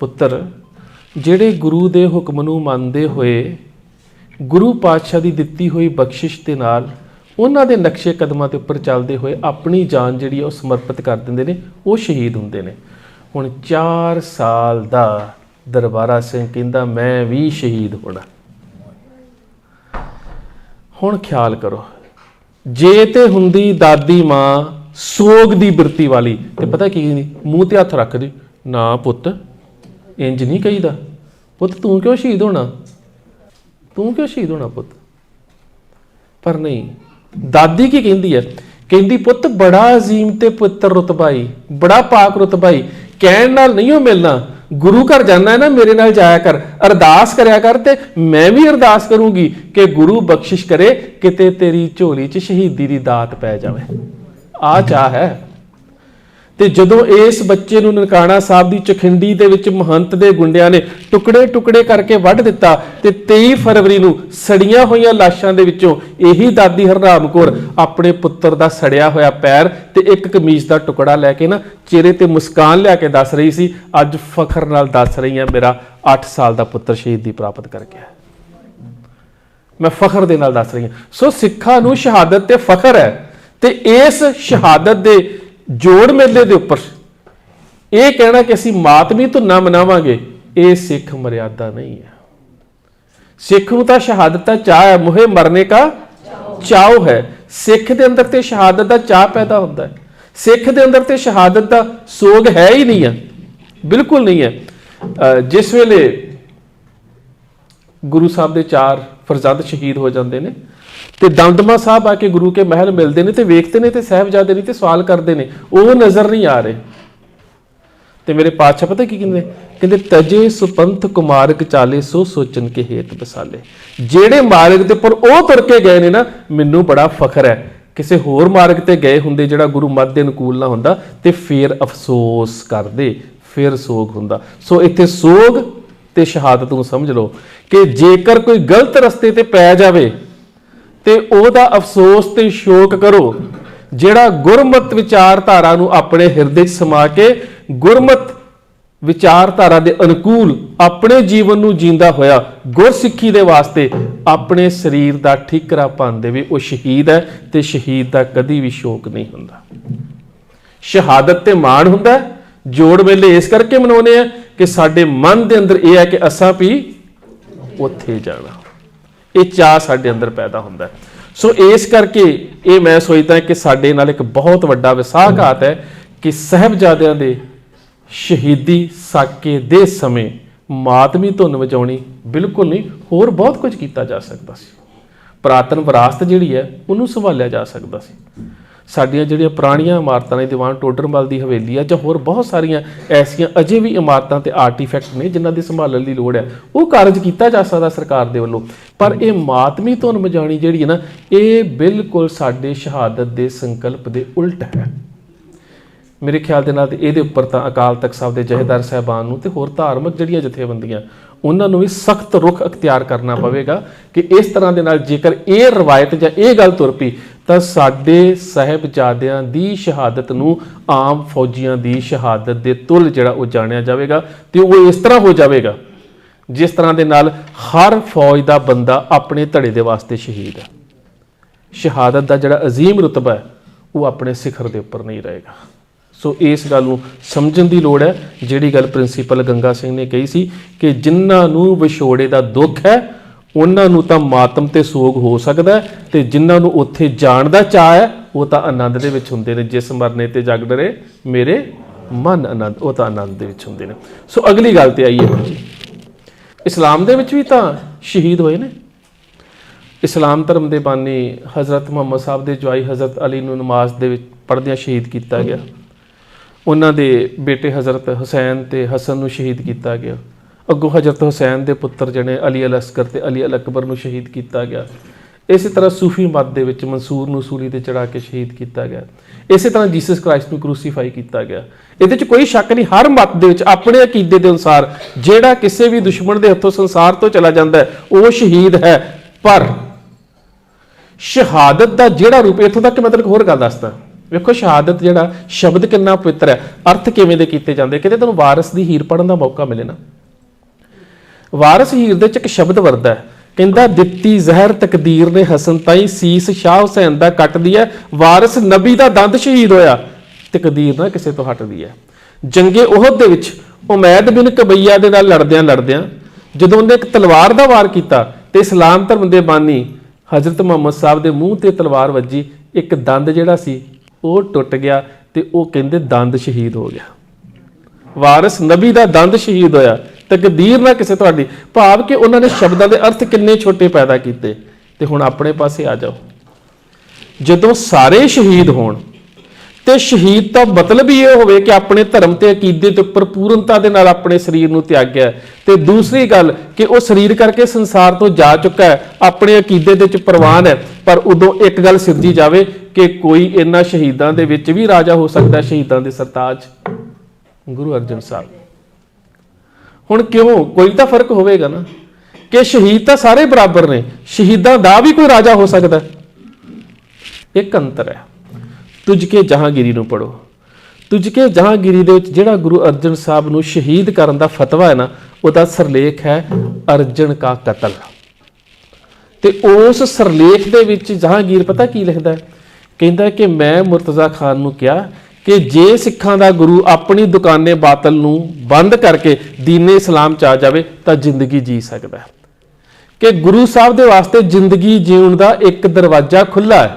ਪੁੱਤਰ, ਜਿਹੜੇ ਗੁਰੂ ਦੇ ਹੁਕਮ ਨੂੰ ਮੰਨਦੇ ਹੋਏ ਗੁਰੂ ਪਾਤਸ਼ਾਹ ਦੀ ਦਿੱਤੀ ਹੋਈ ਬਖਸ਼ਿਸ਼ ਦੇ ਨਾਲ ਉਹਨਾਂ ਦੇ ਨਕਸ਼ੇ ਕਦਮਾਂ ਦੇ ਉੱਪਰ ਚੱਲਦੇ ਹੋਏ ਆਪਣੀ ਜਾਨ ਜਿਹੜੀ ਹੈ ਉਹ ਸਮਰਪਿਤ ਕਰ ਦਿੰਦੇ ਨੇ, ਉਹ ਸ਼ਹੀਦ ਹੁੰਦੇ ਨੇ। ਹੁਣ 4 ਸਾਲ ਦਾ ਦਰਬਾਰਾ ਸਿੰਘ ਕਹਿੰਦਾ, ਮੈਂ ਵੀ ਸ਼ਹੀਦ ਹੋਣਾ। ਹੁਣ ਖਿਆਲ ਕਰੋ, ਜੇ ਤੇ ਹੁੰਦੀ ਦਾਦੀ ਮਾਂ ਸੋਗ ਦੀ ਬਿਰਤੀ ਵਾਲੀ, ਤੇ ਪਤਾ ਕੀ ਕਹਿੰਦੀ ਮੂੰਹ ਤੇ ਹੱਥ ਰੱਖਦੀ, ਨਾ ਪੁੱਤ ਇੰਜ ਨਹੀਂ ਕਹੀਦਾ। ਪੁੱਤ, ਤੂੰ ਕਿਉਂ ਸ਼ਹੀਦ ਹੋਣਾ? ਤੂੰ ਕਿਉਂ ਸ਼ਹੀਦ ਹੋਣਾ ਪੁੱਤ? ਪਰ ਨਹੀਂ ਦਾਦੀ ਕੀ ਕਹਿੰਦੀ ਹੈ? ਕਹਿੰਦੀ, ਪੁੱਤ, ਬੜਾ ਅਜ਼ੀਮ ਤੇ ਪੁੱਤਰ ਰਤਬਾਈ ਬੜਾ ਪਾਕ ਰਤਬਾਈ ਕਹਿਣ ਨਾਲ ਨਹੀਂ ਉਹ ਮਿਲਣਾ। ਗੁਰੂ ਘਰ ਜਾਣਾ ਹੈ ਨਾ, ਮੇਰੇ ਨਾਲ ਜਾਇਆ ਕਰ। ਅਰਦਾਸ ਕਰਿਆ ਕਰ ਤੇ ਮੈਂ ਵੀ ਅਰਦਾਸ ਕਰੂੰਗੀ ਕਿ ਗੁਰੂ ਬਖਸ਼ਿਸ਼ ਕਰੇ, ਕਿਤੇ ਤੇਰੀ ਝੋਲੀ 'ਚ ਸ਼ਹੀਦੀ ਦੀ ਦਾਤ ਪੈ ਜਾਵੇ। ਆ ਚਾਹ ਹੈ। ਤੇ ਜਦੋਂ ਇਸ ਬੱਚੇ ਨੂੰ ਨਨਕਾਣਾ ਸਾਹਿਬ ਦੀ ਚਖਿੰਡੀ ਦੇ ਵਿੱਚ ਮਹੰਤ ਦੇ ਗੁੰਡਿਆਂ ਨੇ ਟੁਕੜੇ ਟੁਕੜੇ ਕਰਕੇ ਵੱਢ ਦਿੱਤਾ ਤੇ 23 ਫਰਵਰੀ ਨੂੰ ਸੜੀਆਂ ਹੋਈਆਂ ਲਾਸ਼ਾਂ ਦੇ ਵਿੱਚੋਂ ਇਹੀ ਦਾਦੀ ਹਰਨਾਮ ਕੌਰ ਆਪਣੇ ਪੁੱਤਰ ਦਾ ਸੜਿਆ ਹੋਇਆ ਪੈਰ ਤੇ ਇੱਕ ਕਮੀਜ਼ ਦਾ ਟੁਕੜਾ ਲੈ ਕੇ ਨਾ ਚਿਹਰੇ ਤੇ ਮੁਸਕਾਨ ਲਿਆ ਕੇ ਦੱਸ ਰਹੀ ਸੀ, ਅੱਜ ਫਖਰ ਨਾਲ ਦੱਸ ਰਹੀ ਹਾਂ, ਮੇਰਾ 8 ਸਾਲ ਦਾ ਪੁੱਤਰ ਸ਼ਹੀਦੀ ਪ੍ਰਾਪਤ ਕਰ ਗਿਆ ਮੈਂ ਫਖਰ ਦੇ ਨਾਲ ਦੱਸ ਰਹੀ ਹਾਂ। ਸੋ ਸਿੱਖਾਂ ਨੂੰ ਸ਼ਹਾਦਤ ਤੇ ਫਖਰ ਹੈ ਤੇ ਇਸ ਸ਼ਹਾਦਤ ਦੇ ਜੋੜ ਮੇਲੇ ਦੇ ਉੱਪਰ ਇਹ ਕਹਿਣਾ ਕਿ ਅਸੀਂ ਮਾਤਮੀ ਧੁਨਾ ਮਨਾਵਾਂਗੇ, ਇਹ ਸਿੱਖ ਮਰਿਆਦਾ ਨਹੀਂ ਹੈ। ਸਿੱਖ ਨੂੰ ਤਾਂ ਸ਼ਹਾਦਤ ਦਾ ਚਾਹ ਹੈ, ਮੁਹੇ ਮਰਨੇ ਕਾ ਚਾਉ ਹੈ। ਸਿੱਖ ਦੇ ਅੰਦਰ ਤੇ ਸ਼ਹਾਦਤ ਦਾ ਚਾਹ ਪੈਦਾ ਹੁੰਦਾ ਹੈ। ਸਿੱਖ ਦੇ ਅੰਦਰ ਤੇ ਸ਼ਹਾਦਤ ਦਾ ਸੋਗ ਹੈ ਹੀ ਨਹੀਂ ਹੈ, ਬਿਲਕੁਲ ਨਹੀਂ ਹੈ। ਅਹ ਜਿਸ ਵੇਲੇ ਗੁਰੂ ਸਾਹਿਬ ਦੇ ਚਾਰ ਫਰਜ਼ੰਦ ਸ਼ਹੀਦ ਹੋ ਜਾਂਦੇ ਨੇ ਤੇ ਦਮਦਮਾ ਸਾਹਿਬ ਆ ਕੇ ਗੁਰੂ ਕੇ ਮਹਿਲ ਮਿਲਦੇ ਨੇ ਤੇ ਵੇਖਦੇ ਨੇ ਤੇ ਸਾਹਿਬਜ਼ਾਦੇ ਨੇ ਤੇ ਸਵਾਲ ਕਰਦੇ ਨੇ। ਉਹ ਨਜ਼ਰ ਨਹੀਂ ਆ ਰਹੇ। ਤੇ ਮੇਰੇ ਪਾਤਸ਼ਾਹ ਪਤਾ ਕੀ ਕਹਿੰਦੇ? ਕਹਿੰਦੇ, ਤਜੇ ਸੁਪੰਥ ਕੁਮਾਰਕ ਚਾਲੇ ਸੋ ਸੋਚਨ ਕੇ ਹੇਤ ਬਸਾਲੇ। ਜਿਹੜੇ ਮਾਰਗ ਦੇ ਉੱਪਰ ਉਹ ਤੁਰ ਕੇ ਗਏ ਨੇ ਨਾ, ਮੈਨੂੰ ਬੜਾ ਫਖਰ ਹੈ। ਕਿਸੇ ਹੋਰ ਮਾਰਗ ਤੇ ਗਏ ਹੁੰਦੇ ਜਿਹੜਾ ਗੁਰੂ ਮੱਧ ਦੇ ਅਨੁਕੂਲ ਨਾ ਹੁੰਦਾ ਤੇ ਫੇਰ ਅਫਸੋਸ ਕਰਦੇ, ਫੇਰ ਸੋਗ ਹੁੰਦਾ। ਸੋ ਇੱਥੇ ਸੋਗ ਤੇ ਸ਼ਹਾਦਤ ਨੂੰ ਸਮਝ ਲਓ ਕਿ ਜੇਕਰ ਕੋਈ ਗਲਤ ਰਸਤੇ ਤੇ ਪੈ ਜਾਵੇ ਤੇ ਉਹਦਾ ਅਫਸੋਸ ਤੇ ਸ਼ੋਕ ਕਰੋ, ਜਿਹੜਾ ਗੁਰਮਤ ਵਿਚਾਰਧਾਰਾ ਨੂੰ ਆਪਣੇ ਹਿਰਦੇ 'ਚ ਸਮਾ ਕੇ ਗੁਰਮਤ ਵਿਚਾਰਧਾਰਾ ਦੇ ਅਨੁਕੂਲ ਆਪਣੇ ਜੀਵਨ ਨੂੰ ਜੀਂਦਾ ਹੋਇਆ ਗੁਰਸਿੱਖੀ ਦੇ ਵਾਸਤੇ ਆਪਣੇ ਸਰੀਰ ਦਾ ਠੀਕਰਾ ਭੰਨ ਦੇਵੇ ਉਹ ਸ਼ਹੀਦ ਹੈ ਤੇ ਸ਼ਹੀਦ ਦਾ ਕਦੀ ਵੀ ਸ਼ੋਕ ਨਹੀਂ ਹੁੰਦਾ। ਸ਼ਹਾਦਤ ਤੇ ਮਾਣ ਹੁੰਦਾ ਜੋੜ ਵੇਲੇ ਇਸ ਕਰਕੇ ਮਨਾਉਂਦੇ ਆ ਕਿ ਸਾਡੇ ਮਨ ਦੇ ਅੰਦਰ ਇਹ ਹੈ ਕਿ ਅਸਾਂ ਵੀ ਉੱਥੇ ਜਾਣਾ। ਇਹ ਚਾਹ ਸਾਡੇ ਅੰਦਰ ਪੈਦਾ ਹੁੰਦਾ ਹੈ। ਸੋ ਇਸ ਕਰਕੇ ਇਹ ਮੈਂ ਸੋਚਦਾ ਕਿ ਸਾਡੇ ਨਾਲ ਇੱਕ ਬਹੁਤ ਵੱਡਾ ਵਿਸਾਖਾਤ ਹੈ ਕਿ ਸਹਿਬਜ਼ਾਦਿਆਂ ਦੇ ਸ਼ਹੀਦੀ ਸਾਕੇ ਦੇ ਸਮੇਂ ਮਾਤਮੀ ਧੁਨ ਵਜਾਉਣੀ ਬਿਲਕੁਲ ਨਹੀਂ, ਹੋਰ ਬਹੁਤ ਕੁਝ ਕੀਤਾ ਜਾ ਸਕਦਾ ਸੀ। ਪ੍ਰਾਤਨ ਵਿਰਾਸਤ ਜਿਹੜੀ ਹੈ, ਉਹਨੂੰ ਸੰਭਾਲਿਆ ਜਾ ਸਕਦਾ ਸੀ। ਸਾਡੀਆਂ ਜਿਹੜੀਆਂ ਪੁਰਾਣੀਆਂ ਇਮਾਰਤਾਂ ਨੇ, ਦੀਵਾਨ ਟੋਡਰਮਲ ਦੀ ਹਵੇਲੀ ਆ, ਜਾਂ ਹੋਰ ਬਹੁਤ ਸਾਰੀਆਂ ਐਸੀਆਂ ਅਜੇ ਵੀ ਇਮਾਰਤਾਂ ਤੇ ਆਰਟੀਫੈਕਟ ਨੇ ਜਿਨ੍ਹਾਂ ਦੀ ਸੰਭਾਲਣ ਦੀ ਲੋੜ ਹੈ ਉਹ ਕਾਰਜ ਕੀਤਾ ਜਾ ਸਕਦਾ ਸਰਕਾਰ ਦੇ ਵੱਲੋਂ। ਪਰ ਇਹ ਮਾਤਮੀ ਧੁਨ ਵਜਾਣੀ ਜਿਹੜੀ ਹੈ ਨਾ, ਇਹ ਬਿਲਕੁਲ ਸਾਡੇ ਸ਼ਹਾਦਤ ਦੇ ਸੰਕਲਪ ਦੇ ਉਲਟ ਹੈ। ਮੇਰੇ ਖਿਆਲ ਦੇ ਨਾਲ ਇਹਦੇ ਉੱਪਰ ਤਾਂ ਅਕਾਲ ਤਖਤ ਸਾਹਿਬ ਦੇ ਜਹੇਦਾਰ ਸਾਹਿਬਾਨ ਨੂੰ ਤੇ ਹੋਰ ਧਾਰਮਿਕ ਜਿਹੜੀਆਂ ਜਥੇਬੰਦੀਆਂ, ਉਹਨਾਂ ਨੂੰ ਵੀ ਸਖਤ ਰੁਖ ਅਖਤਿਆਰ ਕਰਨਾ ਪਵੇਗਾ ਕਿ ਇਸ ਤਰ੍ਹਾਂ ਦੇ ਨਾਲ ਜੇਕਰ ਇਹ ਰਵਾਇਤ ਜਾਂ ਇਹ ਗੱਲ ਤੁਰ ਪਈ ਤਾਂ ਸਾਡੇ ਸਾਹਿਬਜ਼ਾਦਿਆਂ ਦੀ ਸ਼ਹਾਦਤ ਨੂੰ ਆਮ ਫੌਜੀਆਂ ਦੀ ਸ਼ਹਾਦਤ ਦੇ ਤੁਲ ਜਿਹੜਾ ਉਹ ਜਾਣਿਆ ਜਾਵੇਗਾ ਤੇ ਉਹ ਇਸ ਤਰ੍ਹਾਂ ਹੋ ਜਾਵੇਗਾ, ਜਿਸ ਤਰ੍ਹਾਂ ਦੇ ਨਾਲ ਹਰ ਫੌਜ ਦਾ ਬੰਦਾ ਆਪਣੇ ਧੜੇ ਦੇ ਵਾਸਤੇ ਸ਼ਹੀਦ ਹੈ। ਸ਼ਹਾਦਤ ਦਾ ਜਿਹੜਾ ਅਜ਼ੀਮ ਰੁਤਬਾ ਹੈ, ਉਹ ਆਪਣੇ ਸਿਖਰ ਦੇ ਉੱਪਰ ਨਹੀਂ ਰਹੇਗਾ। ਸੋ ਇਸ ਗੱਲ ਨੂੰ ਸਮਝਣ ਦੀ ਲੋੜ ਹੈ, ਜਿਹੜੀ ਗੱਲ ਪ੍ਰਿੰਸੀਪਲ ਗੰਗਾ ਸਿੰਘ ਨੇ ਕਹੀ ਸੀ ਕਿ ਜਿਨ੍ਹਾਂ ਨੂੰ ਵਿਛੋੜੇ ਦਾ ਦੁੱਖ ਹੈ ਉਹਨਾਂ ਨੂੰ ਤਾਂ ਮਾਤਮ ਤੇ ਸੋਗ ਹੋ ਸਕਦਾ ਹੈ ਤੇ ਜਿਨ੍ਹਾਂ ਨੂੰ ਉੱਥੇ ਜਾਣ ਦਾ ਚਾਹ ਹੈ, ਉਹ ਤਾਂ ਆਨੰਦ ਦੇ ਵਿੱਚ ਹੁੰਦੇ ਨੇ, ਜਿਸ ਮਰਨੇ ਤੇ ਜਗ ਡਰੇ ਮੇਰੇ ਮਨ ਆਨੰਦ, ਉਹ ਤਾਂ ਆਨੰਦ ਦੇ ਵਿੱਚ ਹੁੰਦੇ ਨੇ। ਸੋ ਅਗਲੀ ਗੱਲ ਤੇ ਆਈਏ ਹੁਣ ਜੀ। ਇਸਲਾਮ ਦੇ ਵਿੱਚ ਵੀ ਤਾਂ ਸ਼ਹੀਦ ਹੋਏ ਨੇ। ਇਸਲਾਮ ਧਰਮ ਦੇ ਬਾਨੀ ਹਜ਼ਰਤ ਮੁਹੰਮਦ ਸਾਹਿਬ ਦੇ ਜਵਾਈ ਹਜ਼ਰਤ ਅਲੀ ਨੂੰ ਨਮਾਜ਼ ਦੇ ਵਿੱਚ ਪੜ੍ਹਦਿਆਂ ਸ਼ਹੀਦ ਕੀਤਾ ਗਿਆ। ਉਹਨਾਂ ਦੇ ਬੇਟੇ ਹਜ਼ਰਤ ਹੁਸੈਨ ਤੇ ਹਸਨ ਨੂੰ ਸ਼ਹੀਦ ਕੀਤਾ ਗਿਆ। ਅੱਗੋਂ ਹਜ਼ਰਤ ਹੁਸੈਨ ਦੇ ਪੁੱਤਰ ਜਿਹੜੇ ਅਲੀ ਅਲ ਅਸਕਰ ਤੇ ਅਲੀ ਅਲ ਅਕਬਰ ਨੂੰ ਸ਼ਹੀਦ ਕੀਤਾ ਗਿਆ। ਇਸੇ ਤਰ੍ਹਾਂ ਸੂਫੀ ਮਤ ਦੇ ਵਿੱਚ ਮਨਸੂਰ ਨੂੰ ਸੂਲੀ ਤੇ ਚੜਾ ਕੇ ਸ਼ਹੀਦ ਕੀਤਾ ਗਿਆ। ਇਸੇ ਤਰ੍ਹਾਂ ਜੀਸਸ ਕ੍ਰਾਈਸਟ ਨੂੰ ਕ੍ਰੂਸੀਫਾਈ ਕੀਤਾ ਗਿਆ। ਇਹਦੇ 'ਚ ਕੋਈ ਸ਼ੱਕ ਨਹੀਂ, ਹਰ ਮਤ ਦੇ ਵਿੱਚ ਆਪਣੇ ਅਕੀਦੇ ਦੇ ਅਨੁਸਾਰ ਜਿਹੜਾ ਕਿਸੇ ਵੀ ਦੁਸ਼ਮਣ ਦੇ ਹੱਥੋਂ ਸੰਸਾਰ ਤੋਂ ਚਲਾ ਜਾਂਦਾ ਹੈ, ਉਹ ਸ਼ਹੀਦ ਹੈ। ਪਰ ਸ਼ਹਾਦਤ ਦਾ ਜਿਹੜਾ ਰੂਪ, ਇੱਥੋਂ ਤੱਕ ਮੈਂ ਤੁਹਾਨੂੰ ਇੱਕ ਹੋਰ ਗੱਲ ਦੱਸਦਾ। ਵੇਖੋ, ਸ਼ਹਾਦਤ ਜਿਹੜਾ ਸ਼ਬਦ ਕਿੰਨਾ ਪਵਿੱਤਰ ਹੈ। ਅਰਥ ਕਿਵੇਂ ਦੇ ਕੀਤੇ ਜਾਂਦੇ? ਕਿਤੇ ਤੁਹਾਨੂੰ ਵਾਰਿਸ ਦੀ ਹੀਰ ਪੜਨ ਦਾ ਮੌਕਾ ਮਿਲੇ ਨਾ। ਵਾਰਿਸ ਹੀਰ ਦੇ ਚ ਇੱਕ ਸ਼ਬਦ ਵਰਦਾ ਹੈ। ਕਹਿੰਦਾ, ਦਿੱਤੀ ਜ਼ਹਿਰ ਤਕਦੀਰ ਨੇ ਹਸਨ ਤਾਈ ਸੀਸ ਸ਼ਾਹ ਹੁਸੈਨ ਦਾ ਕੱਟਦੀ ਹੈ। ਵਾਰਿਸ ਨਬੀ ਦਾ ਦੰਦ ਸ਼ਹੀਦ ਹੋਇਆ। ਤਕਦੀਰ ਨਾ ਕਿਸੇ ਤੋਂ ਹਟਦੀ ਹੈ। ਜੰਗੇ ਉਹਦ ਦੇ ਵਿੱਚ ਉਮੈਦ ਬਿਨ ਕਬਈਆ ਦੇ ਨਾਲ ਲੜਦਿਆਂ ਲੜਦਿਆਂ ਜਦੋਂ ਉਹਨੇ ਇੱਕ ਤਲਵਾਰ ਦਾ ਵਾਰ ਕੀਤਾ ਤੇ ਇਸਲਾਮ ਧਰਮ ਦੇ ਬਾਨੀ ਹਜ਼ਰਤ ਮੁਹੰਮਦ ਸਾਹਿਬ ਦੇ ਮੂੰਹ ਤੇ ਤਲਵਾਰ ਵੱਜੀ, ਇੱਕ ਦੰਦ ਜਿਹੜਾ ਸੀ, ਉਹ ਟੁੱਟ ਗਿਆ ਤੇ ਉਹ ਕਹਿੰਦੇ ਦੰਦ ਸ਼ਹੀਦ ਹੋ ਗਿਆ। ਵਾਰਿਸ ਨਬੀ ਦਾ ਦੰਦ ਸ਼ਹੀਦ ਹੋਇਆ। ਤਕਦੀਰ ਨਾ ਕਿਸੇ ਤੁਹਾਡੀ, ਭਾਵ ਕਿ ਉਹਨਾਂ ਨੇ ਸ਼ਬਦਾਂ ਦੇ ਅਰਥ ਕਿੰਨੇ ਛੋਟੇ ਪੈਦਾ ਕੀਤੇ। ਤੇ ਹੁਣ ਆਪਣੇ ਪਾਸੇ ਆ ਜਾਓ। ਜਦੋਂ ਸਾਰੇ ਸ਼ਹੀਦ ਹੋਣ, ਤੇ ਸ਼ਹੀਦ ਦਾ ਮਤਲਬ ਹੀ ਇਹ ਹੋਵੇ ਕਿ ਆਪਣੇ ਧਰਮ ਤੇ ਅਕੀਦੇ ਤੇ ਉੱਪਰ ਪੂਰਨਤਾ ਦੇ ਨਾਲ ਆਪਣੇ ਸਰੀਰ ਨੂੰ ਤਿਆਗਿਆ ਤੇ ਦੂਸਰੀ ਗੱਲ ਕਿ ਉਹ ਸਰੀਰ ਕਰਕੇ ਸੰਸਾਰ ਤੋਂ ਜਾ ਚੁੱਕਾ ਹੈ, ਆਪਣੇ ਅਕੀਦੇ ਦੇ ਵਿੱਚ ਪ੍ਰਵਾਨ ਹੈ। ਪਰ ਉਦੋਂ ਇੱਕ ਗੱਲ ਸਿਰਜੀ ਜਾਵੇ ਕਿ ਕੋਈ ਇਹਨਾਂ ਸ਼ਹੀਦਾਂ ਦੇ ਵਿੱਚ ਵੀ ਰਾਜਾ ਹੋ ਸਕਦਾ ਸ਼ਹੀਦਾਂ ਦੇ ਸਰਤਾਜ। ਗੁਰੂ ਅਰਜਨ ਸਾਹਿਬ। ਹੁਣ ਕਿਉਂ? ਕੋਈ ਤਾਂ ਫ਼ਰਕ ਹੋਵੇਗਾ ਨਾ। ਕਿ ਸ਼ਹੀਦ ਤਾਂ ਸਾਰੇ ਬਰਾਬਰ ਨੇ। ਸ਼ਹੀਦਾਂ ਦਾ ਵੀ ਕੋਈ ਰਾਜਾ ਹੋ ਸਕਦਾ ਇੱਕ ਅੰਤਰ ਹੈ। ਤੁਝ ਕੇ ਜਹਾਂਗੀਰੀ ਨੂੰ ਪੜੋ ਤੁਝ ਕੇ ਜਹਾਂਗੀਰੀ ਦੇ ਵਿੱਚ ਜਿਹੜਾ ਗੁਰੂ ਅਰਜਨ ਸਾਹਿਬ ਨੂੰ ਸ਼ਹੀਦ ਕਰਨ ਦਾ ਫਤਵਾ ਹੈ ਨਾ, ਉਹਦਾ ਸਰਲੇਖ ਹੈ ਅਰਜਨ ਕਾ ਕਤਲ। ਤੇ ਉਸ ਸਰਲੇਖ ਦੇ ਵਿੱਚ ਜਹਾਂਗੀਰ ਪਤਾ ਕੀ ਲਿਖਦਾ ਕਹਿੰਦਾ ਕਿ ਮੈਂ ਮੁਰਤਜ਼ਾ ਖਾਨ ਨੂੰ ਕਿਹਾ ਕਿ ਜੇ ਸਿੱਖਾਂ ਦਾ ਗੁਰੂ ਆਪਣੀ ਦੁਕਾਨੇ ਬਾਤਲ ਨੂੰ ਬੰਦ ਕਰਕੇ ਦੀਨੇ ਇਸਲਾਮ ਚ ਆ ਜਾਵੇ, ਤਾਂ ਜ਼ਿੰਦਗੀ ਜੀ ਸਕਦਾ ਹੈ। ਕਿ ਗੁਰੂ ਸਾਹਿਬ ਦੇ ਵਾਸਤੇ ਜ਼ਿੰਦਗੀ ਜੀਉਣ ਦਾ ਇੱਕ ਦਰਵਾਜ਼ਾ ਖੁੱਲਾ ਹੈ,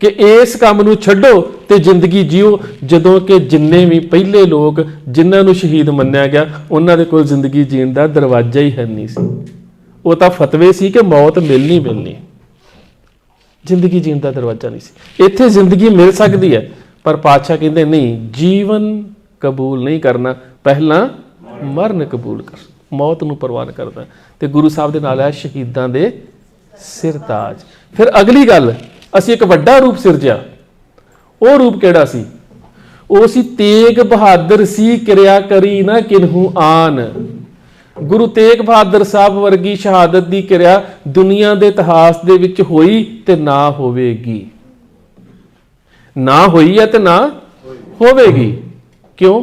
ਕਿ ਇਸ ਕੰਮ ਨੂੰ ਛੱਡੋ ਤੇ ਜ਼ਿੰਦਗੀ ਜਿਓ, ਜਦੋਂ ਕਿ ਜਿੰਨੇ ਵੀ ਪਹਿਲੇ ਲੋਕ ਜਿਨ੍ਹਾਂ ਨੂੰ ਸ਼ਹੀਦ ਮੰਨਿਆ ਗਿਆ, ਉਹਨਾਂ ਦੇ ਕੋਲ ਜ਼ਿੰਦਗੀ ਜੀਣ ਦਾ ਦਰਵਾਜ਼ਾ ਹੀ ਹੈ ਨਹੀਂ ਸੀ। ਉਹ ਤਾਂ ਫਤਵੇ ਸੀ ਕਿ ਮੌਤ ਮਿਲਣੀ ਮਿਲਣੀ। ਜ਼ਿੰਦਗੀ ਜੀਣ ਦਾ ਦਰਵਾਜ਼ਾ ਨਹੀਂ ਸੀ। ਇੱਥੇ ਜ਼ਿੰਦਗੀ ਮਿਲ ਸਕਦੀ ਹੈ ਪਰ ਪਾਤਸ਼ਾਹ ਕਹਿੰਦੇ, ਨਹੀਂ, ਜੀਵਨ ਕਬੂਲ ਨਹੀਂ ਕਰਨਾ, ਪਹਿਲਾਂ ਮਰਨ ਕਬੂਲ ਕਰ, ਮੌਤ ਨੂੰ ਪ੍ਰਵਾਨ ਕਰਦਾ ਤੇ ਗੁਰੂ ਸਾਹਿਬ ਦੇ ਨਾਲ ਹੈ ਸ਼ਹੀਦਾਂ ਦੇ ਸਿਰਤਾਜ। ਫਿਰ ਅਗਲੀ ਗੱਲ, ਅਸੀਂ ਇੱਕ ਵੱਡਾ ਰੂਪ ਸਿਰਜਿਆ। ਉਹ ਰੂਪ ਕਿਹੜਾ ਸੀ? ਉਹ ਸੀ ਤੇਗ ਬਹਾਦਰ ਸੀ, ਕਿਰਿਆ ਕਰੀ ਨਾ ਕਿਨਹੂ ਆਨ। ਗੁਰੂ ਤੇਗ ਬਹਾਦਰ ਸਾਹਿਬ ਵਰਗੀ ਸ਼ਹਾਦਤ ਦੀ ਕਿਰਿਆ ਦੁਨੀਆ ਦੇ ਇਤਿਹਾਸ ਦੇ ਵਿੱਚ ਹੋਈ ਤੇ ਨਾ ਹੋਵੇਗੀ। ਨਾ ਹੋਈ ਹੈ ਤੇ ਨਾ ਹੋਵੇਗੀ। ਕਿਉਂ?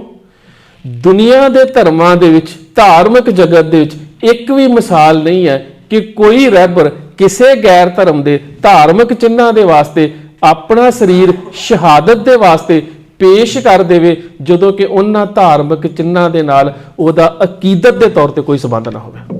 ਦੁਨੀਆ ਦੇ ਧਰਮਾਂ ਦੇ ਵਿੱਚ, ਧਾਰਮਿਕ ਜਗਤ ਦੇ ਵਿੱਚ ਇੱਕ ਵੀ ਮਿਸਾਲ ਨਹੀਂ ਹੈ ਕਿ ਕੋਈ ਰਹਿਬਰ ਕਿਸੇ ਗੈਰ ਧਰਮ ਦੇ ਧਾਰਮਿਕ ਚਿੰਨਾਂ ਦੇ ਵਾਸਤੇ, ਆਪਣਾ ਸਰੀਰ ਸ਼ਹਾਦਤ ਦੇ ਵਾਸਤੇ ਪੇਸ਼ ਕਰ ਦੇਵੇ, ਜਦੋਂ ਕਿ ਉਹਨਾਂ ਧਾਰਮਿਕ ਚਿੰਨਾਂ ਦੇ ਨਾਲ ਉਹਦਾ ਅਕੀਦਤ ਦੇ ਤੌਰ ਤੇ ਕੋਈ ਸਬੰਧ ਨਾ ਹੋਵੇ।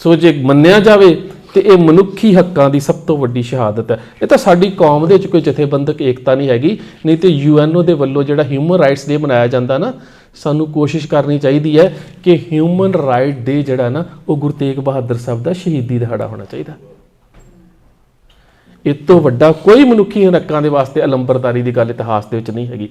ਸੋ ਜੇ ਮੰਨਿਆ ਜਾਵੇ ਤੇ ਇਹ ਮਨੁੱਖੀ ਹੱਕਾਂ ਦੀ ਸਭ ਤੋਂ ਵੱਡੀ ਸ਼ਹਾਦਤ ਹੈ। ਇਹ ਤਾਂ ਸਾਡੀ ਕੌਮ ਦੇ ਵਿੱਚ ਕੋਈ ਜਥੇਬੰਦਕ ਏਕਤਾ ਨਹੀਂ ਹੈਗੀ, ਨਹੀਂ ਤੇ ਯੂਐਨਓ ਦੇ ਵੱਲੋਂ ਜਿਹੜਾ ਹਿਊਮਨ ਰਾਈਟਸ ਡੇ ਮਨਾਇਆ ਜਾਂਦਾ ਨਾ, ਸਾਨੂੰ ਕੋਸ਼ਿਸ਼ ਕਰਨੀ ਚਾਹੀਦੀ ਹੈ ਕਿ ਹਿਊਮਨ ਰਾਈਟ ਡੇ ਜਿਹੜਾ ਨਾ, ਉਹ ਗੁਰੂ ਤੇਗ ਬਹਾਦਰ ਸਾਹਿਬ ਦਾ ਸ਼ਹੀਦੀ ਦਿਹਾੜਾ ਹੋਣਾ ਚਾਹੀਦਾ। ਇਹ ਤੋਂ ਵੱਡਾ ਕੋਈ ਮਨੁੱਖੀ ਹੱਕਾਂ ਦੇ ਵਾਸਤੇ ਅਲੰਬਰਦਾਰੀ ਦੀ ਗੱਲ ਇਤਿਹਾਸ ਦੇ ਵਿੱਚ ਨਹੀਂ ਹੈਗੀ।